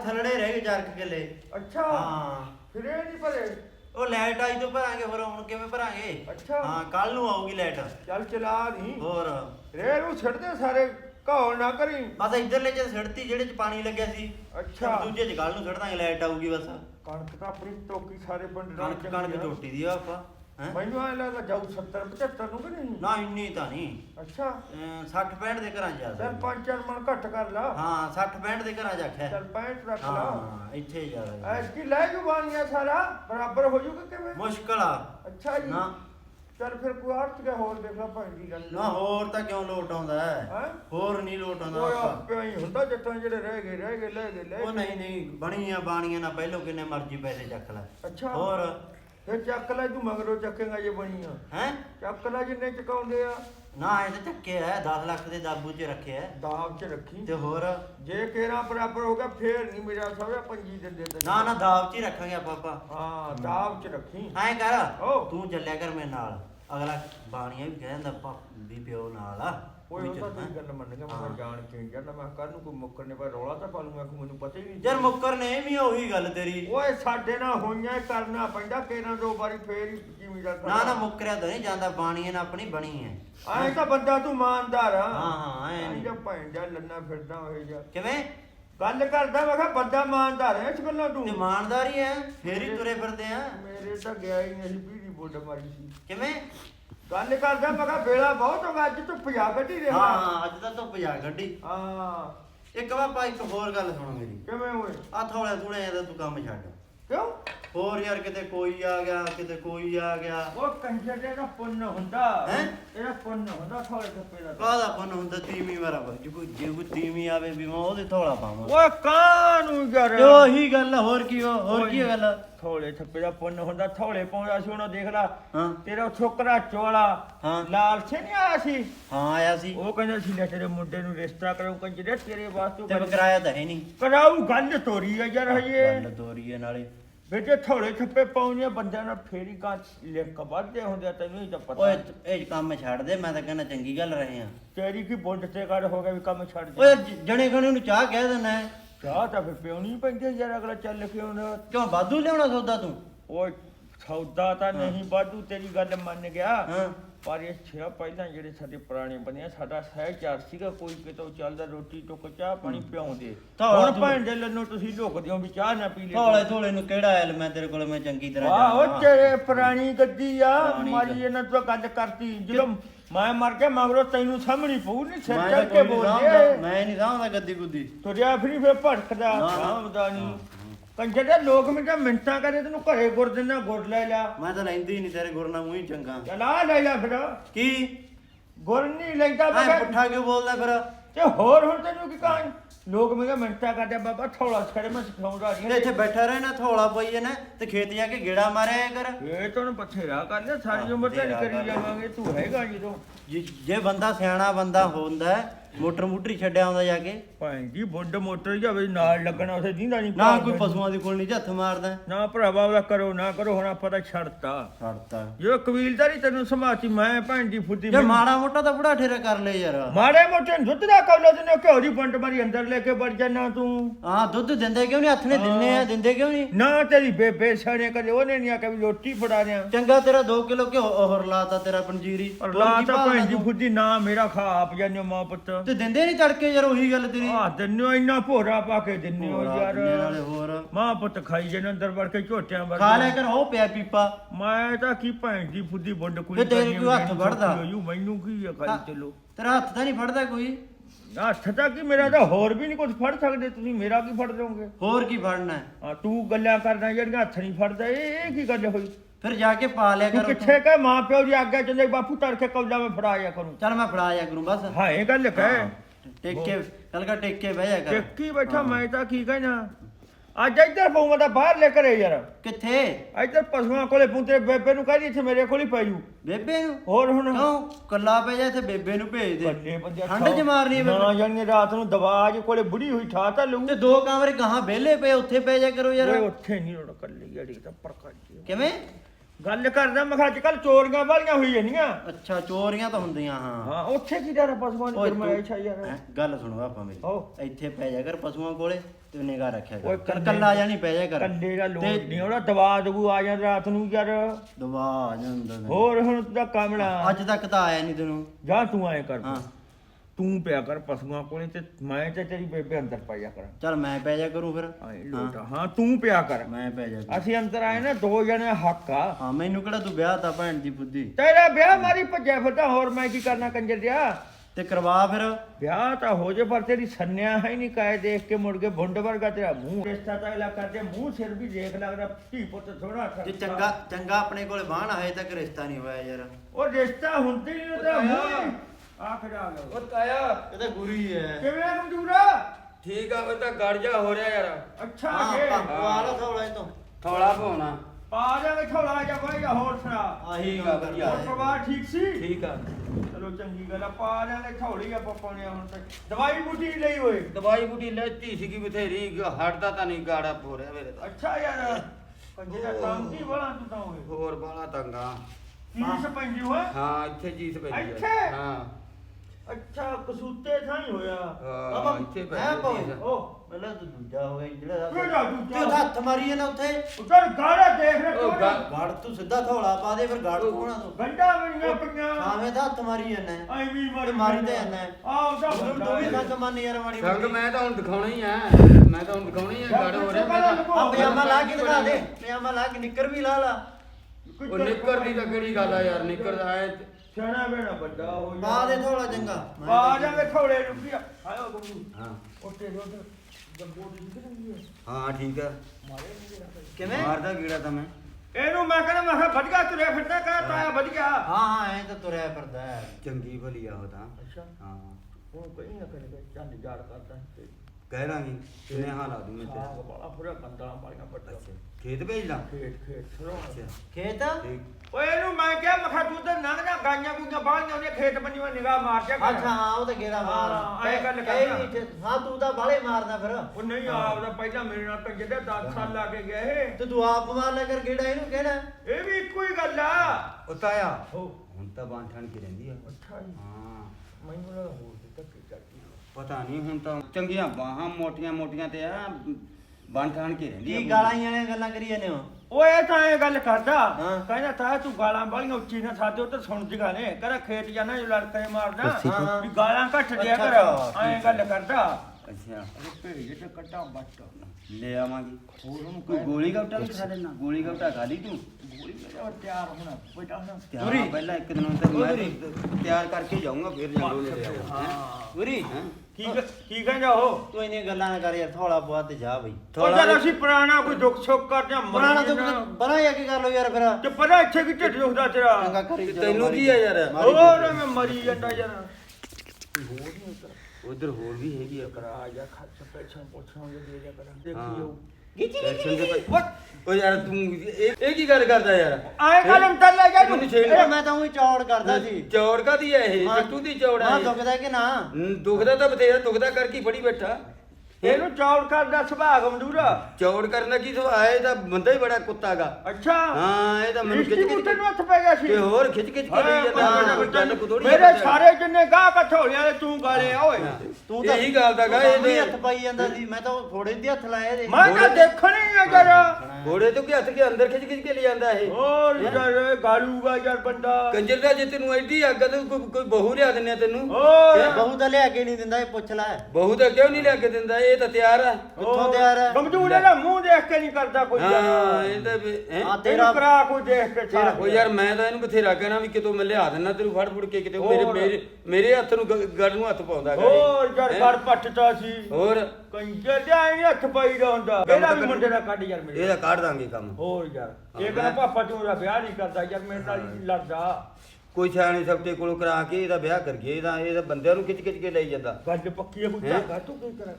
ਥਲੜੇ ਰਹਿ ਗਏ ਚਾਰ ਕੁ ਕਿੱਲੇ। ਅੱਛਾ ਹਾਂ। ਫਿਰ ਇਹ ਨਹੀਂ ਭਰੇ? ਉਹ ਲਾਈਟ ਆਈ ਤੋਂ ਭਰਾਂਗੇ ਫਿਰ ਹੁਣ ਕਿਵੇਂ ਭਰਾਂਗੇ? ਅੱਛਾ। ਹਾਂ ਕੱਲ ਨੂੰ ਆਊਗੀ ਲਾਈਟ। ਚੱਲ ਚਲਾ ਨਹੀਂ ਹੋਰ। ਰੇ ਨੂੰ ਛੱਡਦੇ ਸਾਰੇ ਘਾਉ ਨਾ ਕਰੀ। ਬਸ ਇਧਰਲੇ ਚ ਸਿੜਤੀ ਜਿਹੜੇ ਚ ਪਾਣੀ ਲੱਗਿਆ ਸੀ। ਅੱਛਾ। ਦੂਜੇ ਚ ਕੱਲ ਨੂੰ ਛੱਡ ਦਾਂਗੇ ਲਾਈਟ ਆਊਗੀ ਬਸ। ਕਣਕ ਤਾਂ ਆਪਣੀ ਟੋਕੀ ਸਾਰੇ ਪਿੰਡ ਨਾਲ ਕਣਕ ਕਣਕ ਝੋਟੀ ਦੀ ਆ ਆਪਾਂ। ਹੈ? ਮੈਨੂੰ ਐ ਲੱਗਦਾ ਜਾਊ 70 75 ਨੂੰ ਕਿ ਨਹੀਂ? ਨਾ ਇੰਨੀ ਤਾਂ ਨਹੀਂ। ਅੱਛਾ। 60 65 ਦੇ ਘਰਾਂ ਜਾ ਚੱਲ ਸਕਦੀ। ਪੰਜ ਚਾਰ ਮਣ ਘੱਟ ਕਰ ਲਾ। ਹਾਂ 60 65 ਦੇ ਘਰਾਂ ਚ ਆਖਿਆ ਚੱਲ 65 ਰੱਖ ਲਾ। ਹਾਂ ਇੱਥੇ ਹੀ ਜਾ ਰਿਹਾ ਐਸ ਕੀ ਲੈ ਜੂ ਬਾਣੀਆਂ ਸਾਰਾ? ਬਰਾਬਰ ਹੋ ਜੂਗਾ ਕਿਵੇਂ? ਮੁਸ਼ਕਲ ਆ। ਅੱਛਾ ਜੀ। ਨਾ। ਚੱਲ ਫਿਰ ਕੋਈ ਅਰਥ ਕੇ ਹੋਰ ਦੇਖ ਲਾ ਭਾਈ ਦੀ ਗੱਲ। ਨਾ ਹੋਰ ਤਾਂ ਕਿਉਂ ਲੋਟ ਆਉਂਦਾ ਹੈ? ਹੈਂ? ਹੋਰ ਨਹੀਂ ਲੋਟ ਆਉਂਦਾ ਉਹ ਆਪਾਂ। ਆਪੇ ਹੀ ਹੁੰਦਾ ਜੱਟਾਂ ਜਿਹੜੇ ਰਹਿ ਗਏ ਰਹਿ ਗਏ ਲੈ ਗਏ ਲੈ ਉਹ ਗਏ। ਨਹੀਂ ਨਹੀਂ ਬਣੀਆਂ ਬਾਣੀਆਂ ਨਾ ਪਹਿਲੋਂ ਕਿੰਨੇ ਮਰਜ਼ੀ ਪੈਸੇ ਚੱਕ ਲੈ। ਅੱਛਾ। ਹੋਰ ਫਿਰ ਚੱਕ ਲੈ ਤੂੰ ਮਗਰੋਂ ਚੱਕੇਗਾ ਜੇ ਬਣੀਆਂ ਹੈ? ਚੱਕ ਲੈ ਜਿੰਨੇ ਚਕਾਉਂਦੇ ਆ। ਨਾ ਇਹ ਤਾਂ ਚੱਕੇ ਐ 10 ਲੱਖ ਦੇ ਦਾਬੂ 'ਚ ਰੱਖਿਆ ਦਾਬ 'ਚ ਰੱਖੀ। ਤੇ ਹੋਰ? ਜੇ ਕੇਰਾ ਬਰਾਬਰ ਹੋ ਗਿਆ ਫੇਰ ਨਹੀਂ ਮੇਰਾ ਸਹੁਰਾ ਪੰਜੀ ਦਿੰਦੇ ਤੇ ਨਾ ਨਾ ਦਾਬ 'ਚ ਹੀ ਰੱਖਾਂਗੇ ਆਪਾਂ ਆਪਾਂ। ਹਾਂ ਦਾਬ 'ਚ ਰੱਖੀ। ਐਂ ਕਰ। ਓ। ਤੂੰ ਚੱਲਿਆ ਕਰ ਮੇਰੇ ਨਾਲ। ਅਗਲਾ ਬਾਣੀਆਂ ਵੀ ਕਹਿੰਦਾ ਪਾ ਵੀ ਪਿਓ ਨਾਲ ਆ। ਓਏ ਉਹ ਤਾਂ ਗੱਲ ਮੰਨ ਗਿਆ ਮੈਂ ਹਾਂ। ਜਾਣ ਕੇ ਜਾਂਦਾ ਮੈਂ ਕੱਲ ਨੂੰ ਕੋਈ ਮੁੱਕਰਨੇ ਪਰ ਰੌਲਾ ਤਾਂ ਪਾ ਲੂੰਗਾ ਕਿ ਮੈਨੂੰ ਪਤਾ ਹੀ ਨਹੀਂ। ਯਾਰ ਮੁੱਕਰ ਨੇ ਵੀ ਉਹੀ ਗੱਲ ਤੇਰੀ। ਓਏ ਸਾਡੇ ਨਾਲ ਹੋਈਆਂ ਕਰਨਾ ਪੈਂਦਾ ਕੇਰਾ ਦੋ ਵਾਰੀ ਫੇਰ ਹੀ ਜ਼ਿਮੀਦਾਰ ਨਾ ਨਾ ਮੁੱਕਰਿਆ ਤਾਂ ਨਹੀਂ ਜਾਂਦਾ ਬਾਣੀਆਂ ਨਾਲ ਆਪਣੀ ਬਣੀ ਐ ਐਂ ਤਾਂ ਬੰਦਾ ਤੂੰ ਇਮਾਨਦਾਰ ਆ। ਹਾਂ, ਹਾਂ, ਐਂ ਨੀ। ਜਾਂ ਭੈਣ ਜਾ ਲੰਨਾ ਫਿਰਦਾ ਹੋਏ ਜਾ ਕਿਵੇਂ? ਗੱਲ ਕਰਦਾ ਮੈਂ ਕਿਹਾ ਬੰਦਾ ਇਮਾਨਦਾਰ ਹੈ ਇਸ ਗੱਲੋਂ ਤੂੰ। ਇਮਾਨਦਾਰੀ ਐ ਫੇਰ ਹੀ ਤੁਰੇ ਫਿਰਦੇ ਆ। ਮੇਰੇ ਤਾਂ ਗਿਆ ਹੀ ਨਹੀਂ ਅਸੀਂ ਪੀੜੀ ਬੋਲ ਮਾਰੀ ਸੀ। ਕਿਵੇਂ? ਗੱਲ ਕਰਦਾ ਮੈਂ ਕਿਹਾ ਵੇਲਾ ਬਹੁਤ ਹੋ ਗਿਆ ਅੱਜ ਤੂੰ ਪੰਜਾ ਕੱਢੀ ਰਿਹਾ ਹਾਂ ਅੱਜ ਤਾਂ ਧੁੱਪ ਜਾ ਗੱਡੀ। ਹਾਂ। ਇੱਕ ਵਾਪਾ ਇੱਕ ਹੋਰ ਗੱਲ ਸੁਣ ਮੇਰੀ। ਕਿਵੇਂ ਹੋਏ? ਆ ਥੋੜਾ ਥੋੜਾ ਇਹਦਾ ਤੂੰ ਕੰਮ ਛੱਡ। ਕਿਉਂ? ਹੋਰ ਯਾਰ ਕਿਤੇ ਕੋਈ ਆ ਗਿਆ ਕਿਤੇ ਕੋਈ ਆ ਗਿਆ। ਉਹ ਕੰਜਰ ਦੇ ਦਾ ਪੁੰਨ ਹੁੰਦਾ। ਹੈਂ? ਇਹਦਾ ਪੁੰਨ ਹੁੰਦਾ ਥੋੜੇ ਕੱਪੇ ਦਾ ਕਾਹਦਾ ਫਨ ਹੁੰਦਾ? ਤੀਵੀਂ ਵਾਰਾ ਜੇ ਕੋਈ ਜੇ ਕੋਈ ਤੀਵੀਂ ਆਵੇ ਵੀ ਮੈਂ ਉਹਦੇ ਥੋੜਾ ਪਾਵਾਂ। ਓਏ ਕਾਨੂੰ ਯਾਰ? ਉਹੀ ਗੱਲ ਆ, ਹੋਰ ਕੀ ਹੋਰ ਕੀ ਗੱਲ ਆ? ਥੋੜੇ ਥੱਪੇ ਦਾ ਪੁੰਨ ਹੁੰਦਾ ਥੋੜੇ ਪਾਉਂਦਾ ਸੀ ਉਹਨੂੰ ਦੇਖ ਲਾ। ਹਾਂ। ਤੇਰਾ ਛੋਕਰਾ ਚੋਲਾ ਹਾਂ। ਲਾਲ ਸੇ ਨਹੀਂ ਆਇਆ ਸੀ। ਹਾਂ ਆਇਆ ਸੀ। ਉਹ ਕਹਿੰਦਾ ਸੀ ਲੈ ਤੇਰੇ ਮੁੰਡੇ ਨੂੰ ਰਿਸ਼ਤਾ ਕਰਾਉ ਕੰਜਰੇ ਤੇਰੇ ਵਾਸਤੇ ਤੇ ਕਰਾਇਆ ਤਾਂ ਹੈ ਨਹੀਂ। ਕਰਾਉ ਗੱਲ ਤੋਰੀ ਆ ਯਾਰ ਹਜੇ। ਗੱਲ ਦੋਰੀ ਹੈ ਨਾਲੇ। ਬੇਟੇ ਥੋੜੇ ਥੱਪੇ ਪਾਉਂਦੇ ਬੰਦਿਆਂ ਨਾਲ ਫੇਰੀ ਗਾਂ ਲਿਖ ਵੱਧਦੇ ਹੁੰਦੇ ਆ, ਤੈਨੂੰ ਹੀ ਤਾਂ ਪਤਾ ਓਏ ਇਹ ਕੰਮ ਛੱਡ ਦੇ ਮੈਂ ਤਾਂ ਕਹਿੰਦਾ ਚੰਗੀ ਗੱਲ ਰਹੇ ਆ। ਤੇਰੀ ਕੀ ਬੁੰਡ ਤੇ ਕਰ ਹੋ ਗਿਆ ਵੀ ਕੰਮ ਛੱਡ ਦੇ। ਓਏ ਜ- ਜਣੇ ਖਣੇ ਨੂੰ ਚਾਹ ਕਹਿ ਦੇਣਾ ਹੈ। ਚਾਹ ਤਾਂ ਫਿਰ ਪਿਉਣੀ ਪੈਂਦੀ ਯਾਰ ਅਗਲਾ ਚੱਲ ਕੇ ਆਉਂਦਾ। ਕਿਉਂ ਵਾਧੂ ਲਿਆਉਣਾ ਸੌਦਾ ਤੂੰ? ਓਏ ਸੌਦਾ ਤਾਂ ਨਹੀਂ ਵਾਧੂ ਤੇਰੀ ਗੱਲ ਮੰਨ ਗਿਆ। ਹਾਂ। ਪਰ ਇਹ ਛਿਆ ਪਹਿਲਾਂ ਜਿਹੜੇ ਸਾਡੇ ਪੁਰਾਣੇ ਬੰਦੇ ਆ ਸਾਡਾ ਸਹਿਚਾਰ ਸੀਗਾ ਕੋਈ ਕਿਤੋਂ ਚੱਲਦਾ ਰੋਟੀ ਟੁੱਕ ਚਾਹ ਪਾਣੀ ਪਿਆਉਂਦੇ। ਧੌਲਾ ਹੁਣ ਭੈਣ ਦੇ ਲੰਨੋ ਤੁਸੀਂ ਲੁਕਦੇ ਹੋ ਵੀ ਚਾਹ ਨਾ ਪੀ ਲੈ ਥੋੜੇ ਥੋੜੇ ਨੂੰ ਕਿਹੜਾ ਐਲ ਮੈਂ ਤੇਰੇ ਕੋਲ? ਮੈਂ ਚੰਗੀ ਤਰ੍ਹਾਂ ਆਹੋ ਜਾਣਦਾ। ਤੇਰੇ ਪੁਰਾਣੀ ਗੱਡੀ ਆ। ਪੁਰਾਣੀ ਮਾਰੀ। ਇਹਨਾਂ ਤੋਂ ਗੱਲ ਕਰਤੀ। ਜਦੋਂ ਮੈਂ ਮਰ ਕੇ ਮਗਰੋਂ ਤੈਨੂੰ ਸਾਹਮਣੀ ਪਊ ਨਹੀਂ ਸਿਰ ਮੈਂ ਚੜ ਕੇ ਕੋਈ ਸਾਂਭਦਾ, ਬੋਲਦੇ ਮੈਂ ਨਹੀਂ ਸਾਂਭਦਾ ਗੱਦੀ ਗੁੱਦੀ। ਤੁਰਿਆ ਫਰੀ ਫੇ ਭੜਕਦਾ ਨਾ, ਨਾ। ਕੰਜਰ ਦੇ ਲੋਕ ਮਿੰਟਾਂ ਮਿੰਟਾਂ ਕਰੇ ਤੈਨੂੰ ਘਰੇ ਗੁਰ ਦਿੰਦਾ ਗੁਰ ਲੈ ਲਿਆ ਮੈਂ ਤਾਂ ਲੈਂਦੀ ਨਹੀਂ ਤੇਰੇ ਗੁਰ ਨਾਲ ਮੂੰਹ ਹੀ ਚੰਗਾ। ਚਲਾ ਲੈ ਲਿਆ ਫਿਰ। ਕੀ? ਗੁਰ ਨਹੀਂ ਲੈਂਦਾ ਐ ਬਗਾ ਪੁੱਠਾ ਕਿਉਂ ਬੋਲਦਾ ਫਿਰ? ਤੇ ਹੋਰ ਹੁਣ ਤੈਨੂੰ ਕੀ ਕਹਾਂ? ਲੋਕ ਮੇਰੇ ਮਿੰਟਾਂ ਕਰਦੇ ਬਾਬਾ ਥੋੜਾ ਖੜੇ ਮੈਂ ਸਿਖਾਉਂਦਾ ਤੇ ਨਹੀਂ ਇੱਥੇ ਬੈਠਾ ਰਹਿ ਨਾ ਥੋਲਾ ਪਈ ਨਾ ਤੇ ਖੇਤ ਜਾ ਕੇ ਗੇੜਾ ਮਾਰਿਆ ਕਰ। ਇਹ ਤੈਨੂੰ ਬਥੇਰਾ ਕਰ ਲਿਆ ਸਾਰੀ ਉਮਰ ਤਾਂ ਨਹੀਂ ਕਰੀ। ਜਾਵਾਂਗੇ ਤੂੰ ਹੈਗਾ ਜਦੋਂ। ਜੇ ਜੇ ਬੰਦਾ ਸਿਆਣਾ ਬੰਦਾ ਹੁੰਦਾ ਹੈ, ਮੋਟਰ ਮੂਟਰੀ ਛੱਡਿਆ ਹੁੰਦਾ ਜਾ ਕੇ। ਭਾਈ ਜੀ ਬੁੱਢ ਮੋਟਰ ਜਾਵੇ ਨਾਲ ਲੱਗਣਾ ਉਸੇ ਦਿੰਦਾ ਨਹੀਂ ਨਾ ਕੋਈ ਪਸ਼ੂਆਂ ਦੀ ਕੋਲ ਨਹੀਂ ਹੱਥ ਮਾਰਦਾ। ਨਾ ਭਰਾਵਾ ਉਹਦਾ ਕਰੋ ਨਾ ਕਰੋ ਹੁਣ ਆਪਾਂ ਤਾਂ ਛੱਡਤਾ। ਛੱਡਤਾ। ਜੋ ਕਬੀਲਦਾਰੀ ਤੈਨੂੰ ਸਮਾਤੀ ਮੈਂ ਭੈਣ ਦੀ ਫੁੱਦੀ ਜੇ ਮਾੜਾ ਮੋਟਾ ਤਾਂ ਬੁੜਾ ਠੇਰਾ ਕਰ ਲੈ ਯਾਰ। ਮਾੜੇ ਮੋਟੇ ਨੂੰ ਦੁੱਧ ਦਾ ਕੌਲਾ ਦਿਨੇ ਘਿਓ ਦੀ ਬੰਟ ਮਾਰੀ ਅੰਦਰ ਲੈ ਕੇ ਵੜ ਜਾਣਾ ਤੂੰ। ਹਾਂ ਦੁੱਧ ਦਿੰਦੇ ਕਿਉਂ ਨਹੀਂ? ਹੱਥ ਨੇ ਦਿੰਨੇ ਆ ਦਿੰਦੇ ਕਿਉਂ ਨਹੀਂ? ਨਾ ਤੇਰੀ ਬੇਬੇ ਸਾਣੇ ਕਦੇ ਉਹਨੇ ਨਹੀਂ ਆਖਿਆ ਵੀ ਰੋਟੀ ਫੜਾ ਰਿਆਂ ਚੰਗਾ ਤੇਰਾ 2 ਕਿਲੋ ਘਿਓ ਉਹ ਰਲਾਤਾ ਤੇਰਾ ਪੰਜੀਰੀ। ਪਰ ਹੋਰ ਲਾ ਕੀ ਤਾਂ ਭਾਲਦਾ ਭੈਣ ਦੀ ਤੂੰ? ਫੁੱਦੀ ਨਾ ਮੇਰਾ ਖਾ ਆਪ ਜਾਨੋ ਮਾਂ ਪੁੱਤ। ਤੇ ਦਿੰਦੇ ਨਹੀਂ ਤੜਕੇ ਯਾਰ ਉਹੀ ਗੱਲ ਤੇਰੀ। ਆ ਦਿਨੋ ਇੰਨਾ ਭੋਰਾ ਪਾ ਕੇ ਦਿੰਨੇ ਹੋ ਹੋਰ ਯਾਰ। ਨਾਲੇ ਹੋਰ। ਮਾਂ ਪੁੱਤ ਖਾਈ ਜਨ ਅੰਦਰ ਵੜ ਕੇ ਝੋਟਿਆਂ ਵੜ ਖਾ ਲਿਆ ਕਰ ਉਹ ਪਿਆ ਪੀਪਾ। ਮੈਂ ਤਾਂ ਕੀ ਭੈਣ ਦੀ ਫੁੱਦੀ ਬੁੰਡ ਕੋਈ ਤੇ ਤੇਰੇ ਕੋਈ ਹੱਥ ਵੜਦਾ? ਹੋਈ, ਮੈਨੂੰ ਕੀ ਆ ਖਾਈ ਚਲੋ। ਤੇਰਾ ਹੱਥ ਤਾਂ ਨਹੀਂ ਫੜਦਾ ਕੋਈ। ਹੱਥ ਤਾਂ ਕੀ ਮੇਰਾ ਤਾਂ ਹੋਰ ਵੀ ਨਹੀਂ ਕੁਝ ਫੜ ਸਕਦੇ ਤੁਸੀਂ ਮੇਰਾ ਕੀ ਫੜ ਦੋਗੇ ਹੋਰ ਕੀ ਫੜਨਾ ਹੈ? ਆ ਤੂੰ ਗੱਲਾਂ ਕਰਦਾ ਜਿਹੜੀਆਂ ਹੱਥ ਨਹੀਂ ਫੜਦਾ ਇਹ ਇਹ ਕੀ ਗੱਲ ਹੋਈ? ਫਿਰ ਜਾ ਕੇ ਪਾ ਲਿਆ ਤੂੰ ਕਰ ਕਿੱਥੇ ਕਹ ਮਾਂ ਪਿਓ ਦੀ ਆਗਿਆ ਚੰਦੇ ਬਾਪੂ ਤੜਕੇ ਕੌਲਾ ਮੈਂ ਫੜਾਇਆ ਕਰੂੰ। ਚੱਲ ਮੈਂ ਫੜਾ ਜਾ ਕਰੂੰ ਬਸ। ਹਾਂ ਇਹ ਗੱਲ ਕਹਿ। ਟੇਕ ਕੇ ਚੱਲ ਕਾ ਟੇਕ ਕੇ ਬਹਿ ਜਾ ਕਰ। ਟੇਕੀ ਬੈਠਾ ਮੈਂ ਤਾਂ ਕੀ ਕਹਿਣਾ। ਅੱਜ ਇੱਧਰ ਪਊਗਾ ਤਾਂ ਬਾਹਰ ਲੈ ਕਰੇ ਯਾਰ। ਕਿੱਥੇ? ਇੱਧਰ ਪਸ਼ੂਆਂ ਕੋਲੇ ਪੁੰਤਰੇ ਬੇਬੇ ਨੂੰ ਕਹਦੀ ਇੱਥੇ ਮੇਰੇ ਕੋਲ ਹੀ ਪੈ ਜੂ। ਬੇਬੇ ਨੂੰ? ਹੋਰ ਹੁਣ? ਕਿਉਂ? ਕੱਲਾ ਪੈ ਜਾ ਇੱਥੇ ਬੇਬੇ ਨੂੰ ਭੇਜ ਦੇ। ਬੰਦੇ ਠੰਡ ਚ ਮਾਰਨੀ ਹੈ ਨਾ ਬੇਬੇ। ਰਾਤ ਨੂੰ ਦਵਾਜ ਕੋਲੇ ਬੁੜੀ ਹੋਈ ਠਾ ਤਾਂ ਲਊ। ਤੇ ਦੋ ਕਮਰੇ ਗਾਹਾਂ ਵਿਹਲੇ ਪਏ ਉੱਥੇ ਪੈ ਜਾ ਕਰੋ ਯਾਰ। ਓਏ ਉੱਥੇ ਨਹੀਂ ਰੋੜ ਕੱਲੀ ਗੜੀ ਤਾਂ ਪਰਕਾ ਜੀ। ਕਿਵੇਂ? ਗੱਲ ਕਰਦਾ ਮੈਂ ਕਿਹਾ ਅੱਜ ਕੱਲ ਚੋਰੀਆਂ ਵਾਲੀਆਂ ਹੋਈ ਜਾਂਦੀਆਂ ਅੱਛਾ ਚੋਰੀਆਂ ਤਾਂ ਹੁੰਦੀਆਂ ਹਾਂ। ਹਾਂ ਉੱਥੇ ਕੀ ਡਰ ਆ ਪਸ਼ੂਆਂ ਦੀ ਓਏ ਗਰਮਾਇਸ਼ ਤੂੰ- ਯਾਰ ਹੈਂ, ਗੱਲ ਸੁਣੋ ਆਪਾਂ ਮੇਰੀ। ਓ ਇੱਥੇ ਪੈ ਜਾ ਕਰ ਪਸ਼ੂਆਂ ਕੋਲੇ ਤੇ ਨਿਗਾਹ ਰੱਖਿਆ ਓਏ ਕਰ ਕੱਲੇ- ਕੱਲਾ ਜਾਣੀ ਪੈ ਜਾ ਕਰ। ਕੱਲੇ ਦਾ ਲੋੜ ਤੇ ਨਹੀਂ ਉਹਦਾ ਦਵਾ ਦਵੂ ਆ ਜਾਂ ਰਾਤ ਨੂੰ ਯਾਰ। ਦਵਾ ਆ ਜਾਂਦਾ। ਹੋਰ ਹੁਣ ਤਾਂ ਕਮਲਾ ਅੱਜ ਤੱਕ ਤਾਂ ਆਇਆ ਨਹੀਂ ਤੈਨੂੰ। ਜਾ ਤੂੰ ਆਏ ਕਰ। ਹਾਂ। ਤੂੰ ਪਿਆ ਕਰ ਪਸ਼ੂਆਂ ਕੋਲੇ ਤੇ ਮੈਂ ਤੇ ਤੇਰੀ ਬੇਬੇ ਅੰਦਰ ਪਾਇਆ ਕਰਾਂ। ਚੱਲ ਮੈਂ ਪੈ ਜਾ ਕਰੂੰ ਫਿਰ। ਆਏ ਲੋਟਾ ਹਾਂ। ਤੂੰ ਪਿਆ ਕਰ। ਮੈਂ ਪੈ ਜਾ। ਅਸੀਂ ਅੰਦਰ ਆਏ ਨਾ ਦੋ ਜਣੇ ਹੱਕ ਆ। ਹਾਂ ਮੈਨੂੰ ਕਿਹੜਾ ਤੂੰ ਵਿਆਹ ਤਾਂ ਭੈਣ ਦੀ ਬੁੱਧੀ? ਤੇਰਾ ਵਿਆਹ ਮਾਰੀ ਭੱਜਿਆ ਫਿਰਦਾ ਹੋਰ ਮੈਂ ਕੀ ਕਰਨਾ ਕੰਜਰ ਦਿਆ ਤੇ ਕਰਵਾ ਫਿਰ। ਵਿਆਹ ਤਾਂ ਹੋ ਜੇ ਪਰ ਤੇਰੀ ਸੰਨਿਆ ਹੈ ਨਹੀਂ ਕਾਇ ਦੇਖ ਕੇ ਮੁੜ ਕੇ ਭੁੰਡ ਵਰਗਾ ਤੇਰਾ ਮੂੰਹ ਰਿਸ਼ਤਾ ਤਾਂ ਇਲਾ ਕਰਦੇ ਮੂੰਹ ਸਿਰ ਵੀ ਦੇਖ ਲੱਗਦਾ ਧੀ ਪੁੱਤ ਥੋੜਾ ਜੇ ਚੰਗਾ ਚੰਗਾ ਆਪਣੇ ਕੋਲੇ ਬਾਹਣ ਹਜੇ ਤੱਕ ਰਿਸ਼ਤਾ ਨਹੀਂ ਹੋਇਆ ਯਾਰ। ਉਹ ਰਿਸ਼ਤਾ ਹੁੰਦੀ ਨਹੀਂ ਉਹਦਾ ਮੂੰਹ ਆ ਗਿਆ ਉਹ ਤਾਇਆ ਇਹ ਤਾਂ ਗੁਰੀ ਹੈ ਕਿਵੇਂ ਆ ਮਨਜੂਰਾ ਠੀਕ ਆ ਫਿਰ ਤਾਂ ਗੜ ਜਾ ਹੋ ਰਿਹਾ ਯਾਰ। ਅੱਛਾ ਜੇ ਪਾ ਲਾ ਥੋੜਾ ਇਹ ਤੋਂ। ਥੋੜਾ ਪਾਉਣਾ ਪਾ ਜਾਵੇ ਥੋੜਾ ਜਿਹਾ ਭਾਈ ਹੋਰ ਸੁਣਾ। ਆਹੀ ਠੀਕ ਆ, ਗੱਲ ਵਧੀਆ। ਹੋਰ ਪਰਿਵਾਰ ਠੀਕ ਸੀ? ਠੀਕ ਆ। ਚਲੋ ਚੰਗੀ ਗੱਲ ਆ ਪਾ ਲਿਆਂਗੇ ਥੋੜੀ ਆਪਾਂ ਪਾਉਣੇ ਆ ਹੁਣ ਤੱਕ। ਦਵਾਈ ਬੂਟੀ ਲਈ ਹੋਏ ਦਵਾਈ ਬੂਟੀ ਲੈਤੀ ਸੀਗੀ ਬਥੇਰੀ ਹਟਦਾ ਤਾਂ ਨਹੀਂ ਗਾੜਾ ਹੋ ਰਿਹਾ ਮੇਰੇ ਤਾਂ। ਅੱਛਾ ਯਾਰ ਪੰਜੇ ਦਾ ਕੰਮ ਕੀ ਬਣਾ ਤੂੰ ਤਾਂ ਹੋਏ ਹੋਰ ਬਾਲਾ ਤੰਗਾ ਕੀ ਸਪੰਜੀ ਹੋਏ ਹਾਂ ਇੱਥੇ ਜੀਤ ਪੈਂਦੀ ਇੱਥੇ? ਹੈ ਹਾਂ। ਅੱਛਾ ਕਸੂਤੇ ਥਾਂ ਹੀ ਹੋਇਆ। ਹਾਂ, ਇੱਥੇ ਹੈ ਪੈਂਦੀ ਪਾਉ ਹੈ ਉਹ ਪਹਿਲਾਂ ਤੂੰ ਦੂਜਾ ਹੋ ਗਿਆ ਜਿਹੜਾ ਕਿਹੜਾ ਦੂਜਾ? ਤੇ ਉਹਦਾ ਹੱਥ ਮਾਰੀ ਨਾ ਉੱਥੇ। ਉਧਰ ਗਾੜਾ ਦੇਖ ਲੈ ਉਹ ਕੋਣ ਗਾ- ਗੜ ਤੂੰ ਸਿੱਧਾ ਥੋੜਾ ਪਾ ਦੇ ਫਿਰ ਗੜ ਕੋਣਾ ਤੂੰ। ਗੰਡਾ ਬਣੀਆਂ ਪਈਆਂ। ਸਾਵੇਂ ਤਾਂ ਹੱਥ ਮਾਰੀ ਜਾਂਦਾ ਐ ਵੀ ਮਾਰੀ ਤੇ ਮਾਰੀ ਤੇ ਜਾਂਦਾ। ਆ ਉਹਦਾ ਤੂੰ ਤੂੰ ਵੀ ਸੱਚ ਮੰਨ ਯਾਰ ਮਾੜੀ ਸੰਗ ਮੋਟੀ। ਮੈਂ ਤਾਂ ਹੁਣ ਦਿਖਾਉਣਾ ਹੀ ਆ। ਮੈਂ ਤਾਂ ਹੁਣ ਦਿਖਾਉਣਾ ਹੀ ਆ ਗੜ ਹੋ ਰਿਹਾ ਮੈਂ ਤਾਂ ਆ ਪਜਾਮਾ ਲਾ ਕੇ ਦਿਖਾ ਦੇ। ਪਜਾਮਾ ਲਾ ਕੇ ਨਿੱਕਰ ਵੀ ਲਾ ਲਾ। ਉਹ ਨਿੱਕਰ ਦੀ ਤਾਂ ਕਿਹੜੀ ਗੱਲ ਆ ਯਾਰ ਨਿੱਕਰ ਦਾ ਐ ਸਿਆਣਾ ਬੇਣਾ ਵੱਡਾ ਹੋ ਜਾ। ਪਾ ਦੇ ਥੋੜਾ ਚੰਗਾ। ਪਾ। ਜਾਵੇ ਥੋੜੇ ਰੁਪਿਆ ਆਇਓ ਗੁੰਗੂ ਹਾਂ। ਉੱਤੇ ਰੋਡ ਜੰਬੋ ਦੀ ਦਿਖ ਰਹੀ ਹੈ ਹਾਂ ਠੀਕ ਆ। ਕਿਵੇਂ? ਮਾਰਦਾ ਕੀੜਾ ਤਾਂ ਮੈਂ? ਇਹਨੂੰ ਮੈਂ ਕਹਿੰਦਾ ਮੈਂ ਕਿਹਾ ਵਧੀਆ ਤੁਰਿਆ ਫਿਰਦਾ ਕਹ ਤਾਇਆ ਵਧੀਆ। ਹਾਂ ਹਾਂ ਐ ਤਾਂ ਤੁਰਿਆ ਫਿਰਦਾ। ਚੰਗੀ ਭਲੀ ਆ ਉਹ ਤਾਂ। ਅੱਛਾ। ਹਾਂ। ਉਹ ਕਹੀਂ ਨਾ ਕਰੇ ਚੱਲ ਜਾੜ ਕਰਦਾ। ਤੇ ਕਹਿ ਲਾਂਗੀ ਸੁਨੇਹਾ ਲਾ ਦੂੰ ਮੈਂ ਤੇਰਾ ਵਾਲਾ ਪੂਰਾ ਕੰਦਾਂ ਵਾਲੀਆਂ ਵੱਡਾ ਅੱਛਾ ਖੇਤ ਭੇਜ ਲਾਂ ਖੇਤ ਖੇਤ। ਸਰੋਂ ਅੱਛਾ। ਖੇਤ? ਠੀਕ। ਓਏ ਇਹਨੂੰ ਮੈਂ ਕਿਹਾ ਮੈਂ ਕਿਹਾ ਤੂੰ ਤਾਂ ਜਾ ਗਾਈਆਂ ਗੂਈਆਂ ਬਾਹਲੀਆਂ ਉਹਨੇ ਖੇਤ ਬੰਨੀ ਮੈਂ ਨਿਗਾਹ ਮਾਰ ਜਾ ਕਰ। ਅੱਛਾ ਹਾਂ ਉਹ ਤਾਂ ਗੇੜਾ ਮਾਰ। ਹਾਂ, ਐਂ ਗੱਲ ਕਹੀ ਕਰਨਾ। ਵੀ ਇੱਥੇ- ਹਾਂ ਤੂੰ ਤਾਂ ਬਾਲੇ ਮਾਰਦਾ ਫਿਰ। ਉਹ ਨਹੀਂ ਆਪਦਾ ਪਹਿਲਾਂ ਮੇਰੇ ਨਾਲ ਤਾਂ ਜਿਹੜੇ 10 ਸਾਲ ਲਾ ਕੇ ਗਏ ਤੇ ਤੂੰ ਆਪ ਮਾਰ ਲੈ ਕਰ ਗੇੜਾ ਇਹਨੂੰ ਕਹਿਣਾ। ਇਹ ਵੀ ਇੱਕੋ ਹੀ ਗੱਲ ਆ। ਉਹ ਤਾਇਆ ਹੋ। ਹੁਣ ਤਾਂ ਬਾਂਹ ਠਣ ਕੇ ਰਹਿੰਦੀ ਆ। ਅੱਛਾ ਜੀ। ਹਾਂ। ਮੈਨੂੰ ਲੱਗਾ ਹੋਰ ਤੇ ਪਤਾ ਨਹੀਂ ਹੁਣ ਤਾਂ ਚੰਗੀਆਂ ਬਾਹਾਂ ਮੋਟੀਆਂ ਮੋਟੀਆਂ ਤੇ ਆ ਬੰਨ ਠਾਣ ਕੇ ਰਹਿੰਦੀ ਕੀ ਗਾਲਾਂ ਹੀ ਵਾਲੀਆਂ ਗੱਲਾਂ ਕਰੀ ਜਾਂਦੇ ਹੋ? ਓਏ ਇਹ ਤਾਂ ਇਹ ਗੱਲ ਕਰਦਾ ਹਾਂ। ਕਹਿੰਦਾ ਤਾਂ ਤੂੰ ਗਾਲਾਂ ਵਾਲੀਆਂ ਉੱਚੀ ਨਾ ਸਾਦੇ ਉੱਤੇ ਸੁਣ ਜਗਾ ਨੇ ਕਹਿੰਦਾ ਖੇਤ ਜਾਣਾ ਜੋ ਲੜਕੇ ਮਾਰਦਾ। ਵੀ ਗਾਲਾਂ ਘੱਟ ਦਿਆ ਕਰ ਅੱਛਾ, ਐਂ ਗੱਲ ਕਰਦਾ। ਅੱਛਾ। ਭੇਜ ਤੇ ਕੱਟਾ ਬੱਟ ਲੈ ਆਵਾਂਗੀ। ਹੋਰ ਉਹਨੂੰ ਕੋਈ ਗੋਲੀ ਗਾਉਟਾ ਵੀ ਖਾ ਲੈਣਾ ਗੋਲੀ ਗਾਉਟਾ ਖਾ ਲਈ ਤੂੰ? ਗੋਲੀ ਮੇਰਾ ਤਿਆਰ ਹੋਣਾ ਬੇਟਾ ਹੁਣ। ਤਿਆਰ ਉਰੀ। ਆ, ਪਹਿਲਾਂ ਇੱਕ ਦਿਨ ਤਾਂ ਮੈਂ ਉਰੀ। ਤਿਆਰ ਕਰਕੇ ਜਾਊਂਗਾ ਫਿਰ ਜੰਗਲੋਂ ਲੈ ਆਵਾਂਗਾ ਹਾਂ। ਗੁਰੀ ਕੀ ਕ- ਕੀ ਕਹਿੰਦਾ ਉਹ? ਤੂੰ ਇੰਨੀਆਂ ਗੱਲਾਂ ਨਾ ਕਰ ਯਾਰ ਥੋੜਾ ਬਹੁਤ ਤੇ ਜਾ ਬਈ। ਉਹ ਜਦ ਅਸੀਂ ਪੁਰਾਣਾ ਕੋਈ ਦੁੱਖ ਸੁੱਖ ਕਰਦੇ ਆ ਪੁਰਾਣਾ ਤੂੰ ਬਣਾ ਜਾ ਕੇ ਕਰ ਲੋ ਯਾਰ ਫਿਰ। ਤੇ ਪਤਾ ਇੱਥੇ ਕਿ ਢਿੱਡ ਦੁਖਦਾ ਤੇਰਾ? ਚੰਗਾ ਕਰੀ ਜਦੋਂ ਤੈਨੂੰ ਕੀ ਆ ਯਾਰ? ਮਾਰੀ ਹੋਰ ਮੈਂ ਮਰੀ ਜਾਂਦਾ ਯਾਰ। ਉਧਰ। ਹੋਰ ਵੀ ਹੈਗੀ ਆ ਕਰਾ ਜਾ ਖਰਚ ਪੈਸਾ ਪੁੱਛਾਂ ਜੇ ਦੇ ਜਾ ਕਰਾਂ ਹਾਂ। ਦੇਖੀਓ ਓ ਯਾਰ ਤੂੰ ਇਹ ਇਹ ਕੀ ਗੱਲ ਕਰਦਾ ਯਾਰ? ਆਏ ਕਲਮ ਤਾਂ ਲੈ ਜਾ ਮੈਨੂੰ ਛੇੜ ਮੈਂ ਤਾਂ ਉਹੀ ਚੌੜ ਕਰਦਾ ਸੀ। ਚੌੜ ਕਾਦੀ ਹੈ ਇਹ? ਹਾਂ। ਜੱਟੂ ਦੀ ਚੌੜ ਹੈ ਹਾਂ ਇਹ। ਦੁਖਦਾ ਕਿ ਨਾ? ਹੂੰ, ਦੁਖਦਾ ਤਾਂ ਬਥੇਰਾ ਦੁਖਦਾ ਕਰ ਕੀ ਫੜੀ ਬੈਠਾ। ਇਹਨੂੰ ਚੌੜ ਕਰਦਾ ਸੁਭਾਗ ਮਡੂਰਾ ਚੌੜ ਕਰਨਾ ਕੀ ਸੁਭਾਅ? ਹੈ ਇਹ ਤਾਂ ਬੰਦਾ ਹੀ ਬੜਾ ਕੁੱਤਾਗਾ ਅੱਛਾ। ਹਾਂ ਇਹ ਤਾਂ ਮੈਨੂੰ ਖਿੱਚ ਮੁੱਠੇ ਨੂੰ ਹੱਥ ਪੈ ਗਿਆ ਸੀ। ਤੇ ਹੋਰ ਖਿੱਚ ਖਿੱਚ ਕੇ ਲਈ ਜਾਂਦਾ। ਕੋਈ ਗੱਲ ਕੋ ਥੋੜੀ ਮੇਰੇ ਸਾਰੇ ਜਿੰਨੇ ਗਾਹ ਕਠੋਲਿਆਂ ਦੇ ਤੂੰ ਗਾਲੇ ਆ ਓਏ। ਤੂੰ ਤਾਂ ਇਹੀ ਗੱਲ ਦਾ ਗਾ, ਤੂੰ ਤਾਂ ਇਹਦੇ- ਹੱਥ ਪਾਈ ਜਾਂਦਾ ਸੀ। ਮੈਂ ਤਾਂ ਥੋੜੇ ਦੇ ਹੱਥ ਲਾਏ ਇਹਦੇ। ਮੈਂ ਤਾਂ ਦੇਖਣੀ ਆ ਜਰਾ। ਘੋੜੇ ਤੋਂ ਕੀ ਹੱਥ ਕੇ ਅੰਦਰ ਖਿੱਚ ਖਿੱਚ ਕੇ ਲੈ ਜਾਂਦਾ ਇਹ? ਹੋਰ ਯਾਰ ਗਾਲੂਗਾ ਯਾਰ ਬੰਦਾ। ਕੰਜਰ ਦਾ ਜੇ ਤੈਨੂੰ ਐਡੀ ਅੱਗ ਤੇ ਕੋਈ ਕੋਈ ਬਹੂ ਲਿਆ ਦਿੰਨੇ ਆ ਤੈਨੂੰ? ਬਹੂ ਤਾਂ ਲਿਆ ਕੇ ਨਹੀਂ ਦਿੰਦਾ ਇਹ ਪੁੱਛ ਲੈ। ਬਹੂ ਤਾਂ ਕਿਉਂ ਨਹੀਂ ਲਿਆ ਕੇ ਦਿੰਦਾ? ਇਹ ਤਾਂ ਤਿਆਰ ਆ। ਕਿੱਥੋਂ ਤਿਆਰ ਹੈ ਗਮਜੂੜੇ ਦਾ ਮੂੰਹ ਦੇਖ ਕੇ ਨਹੀਂ ਕਰਦਾ ਕੋਈ ਹਾਂ ਇਹ ਤਾਂ ਵੀ- ਹੈਂ? ਹਾਂ ਤੇਰਾ ਤੇਰਾ ਕਰਾ ਕੋਈ ਦੇਖ ਕੇ ਛਾੜ ਉਹ ਯਾਰ ਮੈਂ ਤਾਂ ਇਹਨੂੰ ਬਥੇਰਾ ਕਹਿਣਾ ਵੀ ਕਿਤੋਂ ਮੈਂ ਲਿਆ ਦਿੰਦਾ ਤੈਨੂੰ ਫੜ ਫੁੜ ਕੇ ਕਿਤੇ ਉਹ ਮੇਰੇ ਹੋਰ। ਮੇਰੇ ਮੇਰੇ ਹੱਥ ਨੂੰ ਗ- ਗੜ ਨੂੰ ਹੱਥ ਪਾਉਂਦਾ ਗਾ ਇਹ। ਹੋਰ ਯਾਰ ਹੈਂ? ਘਰ ਪੱਟਦਾ ਸੀ। ਹੋਰ? ਕੰਜਰ ਦੇ ਆਈ ਹੱਥ ਪਾਈ ਦਾ ਹੁੰਦਾ। ਕੰਮ ਇਹਦਾ ਤਾਂ ਵੀ ਕਰ- ਮੁੰਡੇ ਦਾ ਕੱਢ ਯਾਰ ਮੇਰੇ ਇਹਦਾ ਕੱਢ ਦਾਂਗੇ ਕੰਮ। ਹੋਰ ਯਾਰ ਹਾਂ, ਇਹ ਕਹਿੰਦਾ ਮੈਂ- ਪਾਪਾ ਤੂੰ ਉਹਦਾ ਵਿਆਹ ਨਹੀਂ ਕਰਦਾ ਯਾਰ ਮੇਰੇ ਨਾਲ ਹੀ। ਲੜਦਾ। ਕੋਈ ਸਿਆਣੇ ਸਬਤੇ ਕੋਲੋਂ ਕਰਾ ਕੇ ਇਹਦਾ ਵਿਆਹ ਕਰ ਗਏ ਇਹਦਾ ਇਹਦਾ ਬੰਦਿਆਂ ਨੂੰ ਖਿੱਚ ਖਿੱਚ ਕੇ ਲਈ ਜਾਂਦਾ। ਗੱਲ ਪੱਕੀ ਹੈ ਕੋਈ ਹੈਂ? ਤੂੰ ਕੀ ਕਰਾਂ।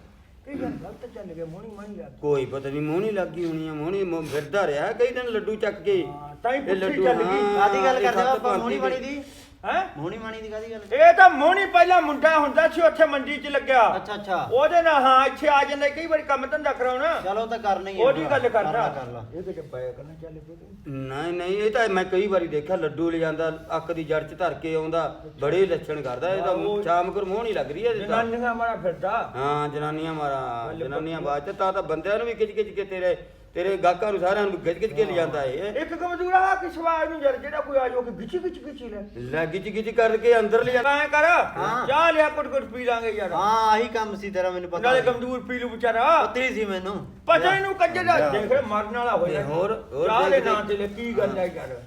ਇਹ ਯਾਰ ਗਲਤ ਚੱਲ ਗਿਆ ਮੋਣੀ ਮਾਣੀ ਲੱਗ ਕੋਈ ਪਤਾ ਨਹੀਂ ਮੋਹਣੀ ਲੱਗੀ ਹੋਣੀ ਆ ਮੋਹਣੀ ਮੋ- ਫਿਰਦਾ ਰਿਹਾ ਕਈ ਦਿਨ ਲੱਡੂ ਚੱਕ ਕੇ। ਹਾਂ, ਤਾਂ ਹੀ ਇਹ ਪੁੱਠੀ ਚੱਲ ਗਈ। ਕਾਦੀ ਗੱਲ ਕਰਦੇ ਆਪਾਂ ਭਾਂਤੀ ਬਣੀ ਦੀ ਹੈ? ਮੋਣੀ ਮਾਣੀ ਦੀ ਕਾਦੀ ਗੱਲ? ਇਹ ਤਾਂ ਮੋਣੀ ਪਹਿਲਾਂ ਮੁੰਡਾ ਹੁੰਦਾ ਸੀ ਉੱਥੇ ਮੰਡੀ 'ਚ ਲੱਗਿਆ। ਅੱਛਾ ਅੱਛਾ। ਉਹਦੇ ਨਾਲ ਹਾਂ ਇੱਥੇ ਆ ਜਾਂਦਾ ਕਈ ਵਾਰੀ ਕੰਮ ਧੰਦਾ ਕਰਾਉਣਾ। ਚਲੋ ਤਾਂ ਕਰਨਾ ਹੀ ਉਹਦੀ ਗੱਲ ਕਰ ਕਰਦਾ। ਕਰ ਲਾ ਇਹ ਕਿਤੇ ਪਾਇਆ ਕਰਨਾ ਚੱਲ ਪਏ ਨਹੀਂ ਨਹੀਂ ਇਹ ਤਾਂ ਮੈਂ ਕਈ ਵਾਰੀ ਦੇਖਿਆ ਲੱਡੂ ਲੈ ਜਾਂਦਾ ਅੱਖ ਦੀ ਜੜ 'ਚ ਧਰ ਕੇ ਆਉਂਦਾ ਬੜੇ ਲੱਛਣ ਕਰਦਾ ਇਹ ਤਾਂ ਉਹ- ਸ਼ਾਮ ਕਰ ਮੋਹਣੀ ਲੱਗ ਰਹੀ ਹੈ ਇਹ ਤਾਂ। ਜਨਾਨੀਆਂ ਮਾਰਾ ਫਿਰਦਾ। ਹਾਂ ਜਨਾਨੀਆਂ ਮਾਰਾ ਜਨਾਨੀਆਂ ਬਾਅਦ ਚ ਤਾਂ ਤਾਂ ਬੰਦਿਆਂ ਨੂੰ ਵੀ ਖਿੱਚ ਖਿੱਚ ਕੇ ਤੇਰੇ ਤੇਰੇ ਗਾਹਕਾਂ ਨੂੰ ਸਾਰਿਆਂ ਨੂੰ ਖਿੱਚ ਖਿੱਚ ਕੇ ਲਿਜਾਂਦਾ ਇਹ। ਇੱਕ ਕਮਜ਼ੋਰ ਆ ਕਿ ਸਵਾਲ ਨੂੰ ਜਰ ਜਿਹੜਾ ਕੋਈ ਆ ਜੋ ਕਿ ਗਿੱਚੀ ਗਿੱਚੀ ਗਿੱਚੀ ਲੈ। ਲੈ ਗਿੱਚ ਗਿੱਚ ਕਰਕੇ ਅੰਦਰ ਲਿਜਾ ਐਂ ਕਰ ਹਾਂ। ਚਾਹ ਲਿਆ ਕੁੱਟ ਕੁੱਟ ਪੀ ਲਾਂਗੇ ਯਾਰ। ਹਾਂ ਆਹੀ ਕੰਮ ਸੀ ਤੇਰਾ ਮੈਨੂੰ ਪਤਾ ਨਾਲੇ। ਕਮਜ਼ੋਰ ਪੀ ਲੂ ਵਿਚਾਰਾ। ਪਤਲੀ ਸੀ ਮੈਨੂੰ। ਪਤਾ ਇਹਨੂੰ ਕੱਜੇ ਦਾ ਜਾ। ਦੇਖ ਮਰਨ ਵਾਲਾ ਹੋਇਆ। ਤੇ ਹੋਰ- ਹੋਰ ਚਾਹ ਲੈ। ਦੇਖ ਨਾਂ। ਤੇ ਲੈ, ਕੀ ਗੱਲ ਹੈ ਯਾਰ।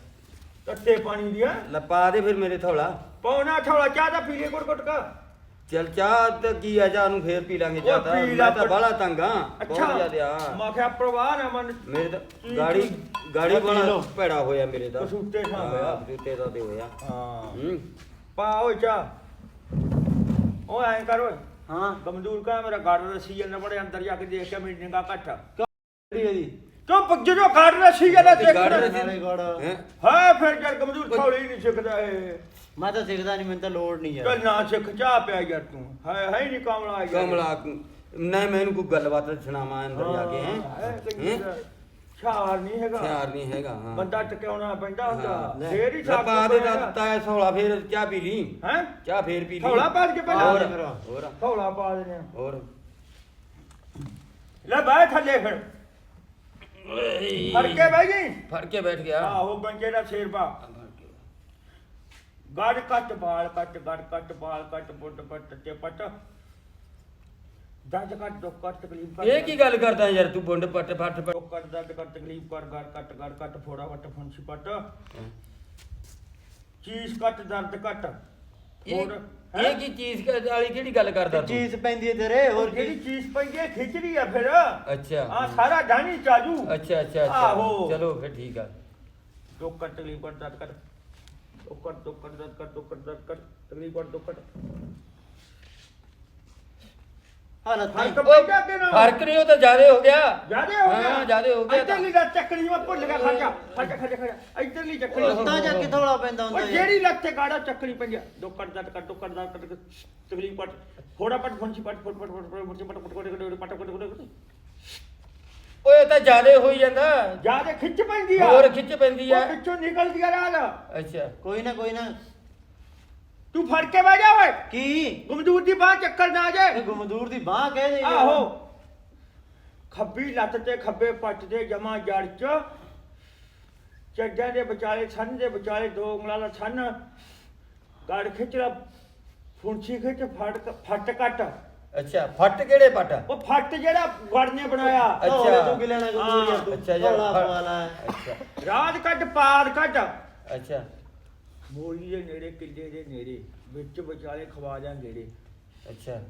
ਤੱਤੇ ਪਾਣੀ ਦੀਆਂ। ਲਪਾ ਦੇ ਫਿਰ ਮੇਰੇ ਥੋੜਾ ਪੌਣਾ ਥੋੜਾ ਚਾਹ ਦਾ ਪੀ ਲੈ ਕੁੱਟ ਕੁੱਟ ਕਾ। ਚਲ ਚਾਹ ਤੇ ਕੀ ਆ ਚਾਹ ਨੂੰ ਫੇਰ ਪੀ ਲਾਂਗੇ ਚਾਹ ਤਾਂ ਪੀ ਲਾ ਮੈਂ ਤਾਂ ਪਰ- ਬਾਹਲਾ ਤੰਗ ਆ ਬਹੁਤ ਅੱਛਾ ਜ਼ਿਆਦਾ ਆ। ਮੈਂ ਕਿਹਾ ਪ੍ਰਵਾਹ ਨਾ ਮਨ ਮੇਰੇ ਤਾਂ ਗਾੜੀ ਗਾੜੀ ਪੀ ਲਓ। ਭੈੜਾ ਹੋਇਆ ਮੇਰੇ ਦਾ ਕਸੂਤੇ ਥਾਂ ਹੋਇਆ। ਕਸੂਤੇ ਦਾ ਤੇ ਹੋਇਆ। ਹਾਂ। ਹੂੰ। ਪਾ ਓਏ ਚਾਹ। ਉਹ ਐਂ ਕਰ ਓਏ। ਹਾਂ। ਕਮਜ਼ੋਰ ਕਾ ਮੇਰਾ ਗਾੜ ਰਸੀ ਜਾਂਦਾ ਬੜੇ ਅੰਦਰ ਜਾ ਕੇ ਦੇਖ ਕੇ ਮੇਰੀ ਨਿਗਾਹ ਘੱਟ। ਕਿਹੜੀ ਇਹਦੀ ਕਿਉਂ ਪ- ਜਦੋਂ ਗਾੜ ਰਸੀ ਜਾਂਦਾ ਤੇ ਗਾੜ ਰਸੀ- ਨਾਲੇ ਗੜ ਹੈਂ? ਹਾਂ ਫਿਰ ਜਦ ਕਮਜ਼ੋਰ ਥੋੜੀ ਨਹੀਂ ਸਿੱਖਦਾ ਇਹ। ਮੈਂ ਤਾਂ ਸਿੱਖਦਾ ਨਹੀਂ ਮੈਨੂੰ ਤਾਂ ਲੋੜ ਨਹੀਂ ਯਾਰ। ਚੱਲ ਨਾ ਸਿੱਖ ਚਾਹ ਪਿਆ ਯਾਰ ਤੂੰ। ਹੈ ਹੈ ਨਹੀਂ ਕਮਲਾ ਯਾਰ। ਕਮਲਾ ਨਹੀਂ ਮੈਨੂੰ ਕੋਈ ਗੱਲਬਾਤ ਸੁਣਾਵਾਂ ਅੰਦਰ ਜਾ ਕੇ ਹੈ। ਛਾਰ ਨਹੀਂ ਹੈਗਾ। ਹਥਿਆਰ ਨਹੀਂ ਹੈਗਾ ਹਾਂ। ਬੰਦਾ ਟਿਕਾਉਣਾ ਪੈਂਦਾ ਹੁੰਦਾ। ਫੇਰ ਹੀ ਸਾਥ ਲਪਾ ਦੇ ਦਿੱਤਾ ਹੈ ਸੋਲਾ ਫੇਰ ਚਾਹ ਪੀ ਲਈ। ਹੈ? ਚਾਹ ਫੇਰ ਪੀ ਲਈ। ਥੋੜਾ ਪਾ ਕੇ ਪਹਿਲਾਂ। ਹੋਰ ਫਿਰ। ਹੋਰ। ਥੋੜਾ ਪਾ ਦੇਣੇ। ਹੋਰ। ਲੈ ਬੈ ਥੱਲੇ ਫਿਰ। ਫੜ ਕੇ ਬਹਿ ਗਈ। ਫੜ ਕੇ ਬੈਠ ਗਿਆ। ਆਹੋ ਬੰਜੇ ਦਾ ਸ਼ੇਰ ਪਾ ਗੜ ਕੱਟ ਬਾਲ ਕੱਟ ਗੜ ਕੱਟ ਬਾਲ ਕੱਟ ਪੁੱਟ ਪੱਟ ਤੇ ਪੱਟ ਦਰਦ ਕੱਟ ਦੁੱਖ ਕੱਟ ਤਕਲੀਫ ਕੱਟ ਇਹ ਕੀ ਗੱਲ ਕਰਦਾ ਯਾਰ ਤੂੰ ਬੁੰਡ ਪੱਟ ਫੱਟ ਫੱਟ ਦੁੱਖ ਕੱਟ ਦਰਦ ਕੱਟ ਤਕਲੀਫ ਕਰ ਗੜ ਕੱਟ ਗੜ ਕੱਟ ਫੋੜਾ ਵੱਟ ਫੁੰਸੀ ਪੱਟ। ਚੀਜ਼ ਕੱਟ ਦਰਦ ਕੱਟ ਇਹ ਫੋੜ ਇਹ ਕੀ ਚੀਜ਼ ਕ- ਵਾਲੀ ਕਿਹੜੀ ਗੱਲ ਕਰਦਾ ਤੂੰ? ਚੀਜ਼ ਪੈਂਦੀ ਹੈ ਤੇਰੇ ਹੋਰ ਜਿਹੜੀ ਕੀ? ਚੀਜ਼ ਪੈਂਦੀ ਹੈ? ਖਿਚੜੀ ਆ ਫਿਰ। ਅੱਛਾ। ਆ ਸਾਰਾ ਢਾਣੀ ਚਾਜੂ। ਅੱਛਾ ਅੱਛਾ ਆਹੋ। ਅੱਛਾ ਚਲੋ ਫਿਰ ਠੀਕ ਆ। ਦੁੱਖ ਕੱਟ ਤਕਲੀਫ ਦਰਦ ਕੱਟ ਦੁੱਖ ਕੱਟ ਦੁੱਖ ਕੱਟ ਦਰਦ ਕੱਟ ਦੁੱਖ ਕੱਟ ਦਰਦ ਕੱਟ ਤਕਲੀਫ ਕੱਟ ਦੁੱਖ ਕੱਟ। ਹਾਲਤ ਫ਼ਰਕ ਨਹੀਂ ਫ਼ਰਕ ਉਹ ਤਾਂ ਜ਼ਿਆਦਾ ਹੋ ਗਿਆ। ਜਿਆਦੇ ਹੋ ਗਿਆ? ਹਾਂ, ਜ਼ਿਆਦੇ ਹੋ ਗਿਆ ਤਾਂ। ਇੱਧਰਲੀ ਦਾ ਚੱਕਣੀ ਮੈਂ ਭੁੱਲ ਗਿਆ ਖਰਚਾ ਖਰਚਾ ਖਰਚਾ ਖਰਚਾ ਇੱਧਰਲੀ ਚੱਕਣੀ ਉੱਤਾਂ ਜਾ ਕੇ ਥੋੜਾ ਪੈਂਦਾ ਉਹ ਹੁੰਦਾ ਯਾਰ। ਜਿਹੜੀ ਲੱਤ ਤੇ ਗਾੜਾ ਚੱਕਣੀ ਪੈਂਦੀ ਆ। ਦੋ ਕੱਟ ਦਾ ਕੱਟ ਦੋ ਕੱਟ ਦਾ ਕੱਟ ਤਕਲੀਫ ਪਟ ਥੋੜਾ ਪਟ ਫੁੰਸੀ ਪਟ ਫੁੱਟ ਪਟ ਫੁੱਟ ਫੁੱਟ ਪਟ ਪਟ ਪਟ ਪਟ ਪਟ ਪਟ। ਓਏ ਤਾਂ ਜ਼ਿਆਦਾ ਹੋਈ ਜਾਂਦਾ। ਜਿਆਦੇ ਖਿੱਚ ਪੈਂਦੀ ਆ। ਹੋਰ ਖਿੱਚ ਪੈਂਦੀ ਆ। ਉਹ ਪਿੱਛੋਂ ਨਿਕਲਦੀ ਆ ਰਾਲ ਅੱਛਾ। ਕੋਈ ਨਾ ਕੋਈ ਨਾ। ਤੂੰ ਫੜ ਕੇ ਬਹਿ ਜਾ ਓਏ। ਕੀ? ਗਮਦੂਰ ਦੀ ਬਾਹ ਚੱਕਰ ਨਾ ਆ ਇਹ ਜਾਏ ਗੁਮਦੂਰ ਦੀ ਬਾਹ ਕਹਿ ਦੇ ਯਾਰ। ਆਹੋ। ਖੱਬੀ ਲੱਤ ਤੇ ਖੱਬੇ ਪੱਟ ਦੇ ਜਮਾ ਜੜ ਚ। ਚੱਜਾਂ ਦੇ ਵਿਚਾਲੇ ਛੰਨ ਦੇ ਵਿਚਾਲੇ ਦੋ ਉਂਗਲਾਂ ਦਾ ਛੰਨ ਗੜ ਖਿੱਚ ਲਾ ਫੁੰਸੀ ਖਿੱਚ ਫੜ ਫੱਟ ਕੱਟ। ਅੱਛਾ ਫੱਟ ਕਿਹੜੇ ਪੱਟ? ਉਹ ਫੱਟ ਜਿਹੜਾ ਗੜ ਨੇ ਬਣਾਇਆ ਅੱਛਾ। ਤੂੰ ਕੀ ਲੈਣਾ ਯਾਰ ਤੂੰ। ਅੱਛਾ ਯਾਰ, ਧੌਲਾ ਫੜ- ਅੱਛਾ। ਰਾਤ ਕੱਟ ਪਾਰ ਕੱਟ ਅੱਛਾ। ਮੋਲੀ ਦੇ ਨੇੜੇ ਕਿੱਲੇ ਦੇ ਨੇੜੇ ਵਿੱਚ ਵਿਚਾਲੇ ਖਵਾ ਜਾਂ ਨੇੜੇ। ਅੱਛਾ।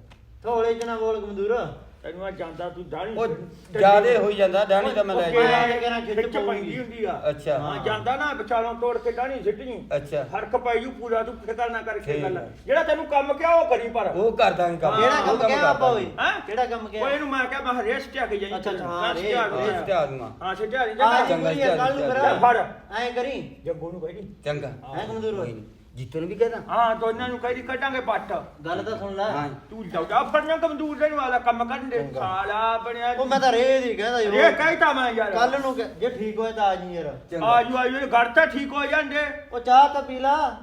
ਥੋੜੇ ਚ ਨਾ ਬੋਲ ਗੁਮਦੂਰ ਤੈਨੂੰ ਮੈਂ ਜਾਂਦਾ ਤੂੰ ਦਾਣੀ ਉਹ ਜ਼ਿਆਦੇ ਹੋਈ ਜਾਂਦਾ ਡਾਣੀ ਤਾਂ ਮੈਂ ਲੈ ਉਹ ਜਾ ਕਿਹੜਾ ਮੈਂ ਕਹਿਣਾ ਖਿੱਚ ਖਿੱਚ ਪੈਂਦੀ ਹੁੰਦੀ ਆ। ਅੱਛਾ। ਹਾਂ। ਜਾਂਦਾ ਨਾ ਵਿਚਾਲੋਂ ਤੋੜ ਕੇ ਦਾਣੀ ਸਿੱਟਣੀ। ਅੱਛਾ। ਫ਼ਰਕ ਪੈ ਜੂ ਪੂਰਾ ਤੂੰ ਫਿਕਰ ਨਾ ਕਰਕੇ ਠੀਕ ਗੱਲ। ਜਿਹੜਾ ਤੈਨੂੰ ਕੰਮ ਕਿਹਾ ਉਹ ਕਰੀ ਪਰ। ਉਹ ਕਰ ਦਾਂਗੇ ਕੰਮ ਕਿਹੜਾ ਉਹ ਕੰਮ ਕਿਹਾ ਆਪਾਂ ਓਏ। ਹੈਂ? ਕਿਹੜਾ ਕੰਮ ਉਹ ਕਿਹਾ ਇਹਨੂੰ ਮੈਂ ਕਿਹਾ ਮੈਂ ਰੇਸ ਟਿਆ ਕੇ ਜਾਈ ਅੱਛਾ, ਅੱਛਾ, ਹਾਂ, ਰੇਸ, ਰੇਸ ਤੇ ਆ ਦੂੰਗਾ ਹਾਂ ਸਿੱਟਿਆ ਨਹੀਂ ਆ ਜਾਂਦਾ ਜੀ ਚੰਗਾ, ਕੱਲ ਨੂੰ ਚੰਗਾ, ਫਿਰ ਫੜ। ਐਂ ਕਰੀ? ਜੱਗੂ ਨੂੰ। ਕਹੀ ਚੰਗਾ। ਹੈ ਕੋਈ ਨੀ। ਜੀਤੋ ਨੂੰ ਵੀ ਕਹਦਾ ਹਾਂ ਇਹਨਾਂ ਨੂੰ ਕਹੀ ਕੱਢਾਂਗੇ ਪੱਟ। ਗੱਲ ਤਾਂ ਸੁਣ ਲੈ। ਹਾਂ। ਤੂੰ ਜਾਉਦਾ ਫੜਨਾ ਕਮਜ਼ੋਰ ਦੇ ਵਾਲਾ ਕੰਮ ਕਰਨ ਦੇ। ਸਾਲਾ ਬਣਿਆ ਉਹ ਮੈਂ ਤਾਂ ਰੇ ਦੀ ਕਹਿੰਦਾ ਇਹ ਕਹਿਤਾ ਮੈਂ ਯਾਰ। ਕੱਲ ਨੂੰ ਕਹਿ- ਜੇ ਠੀਕ ਹੋਏ ਤਾਂ ਆ ਜੀ ਯਾਰ। ਚੰਗਾ। ਆਜੂ ਆਜੂ ਘਰ ਤਾਂ ਠੀਕ ਹੋ ਜਾਂਦੇ। ਉਹ ਚਾਹ ਤਾਂ ਪੀ ਲਾ।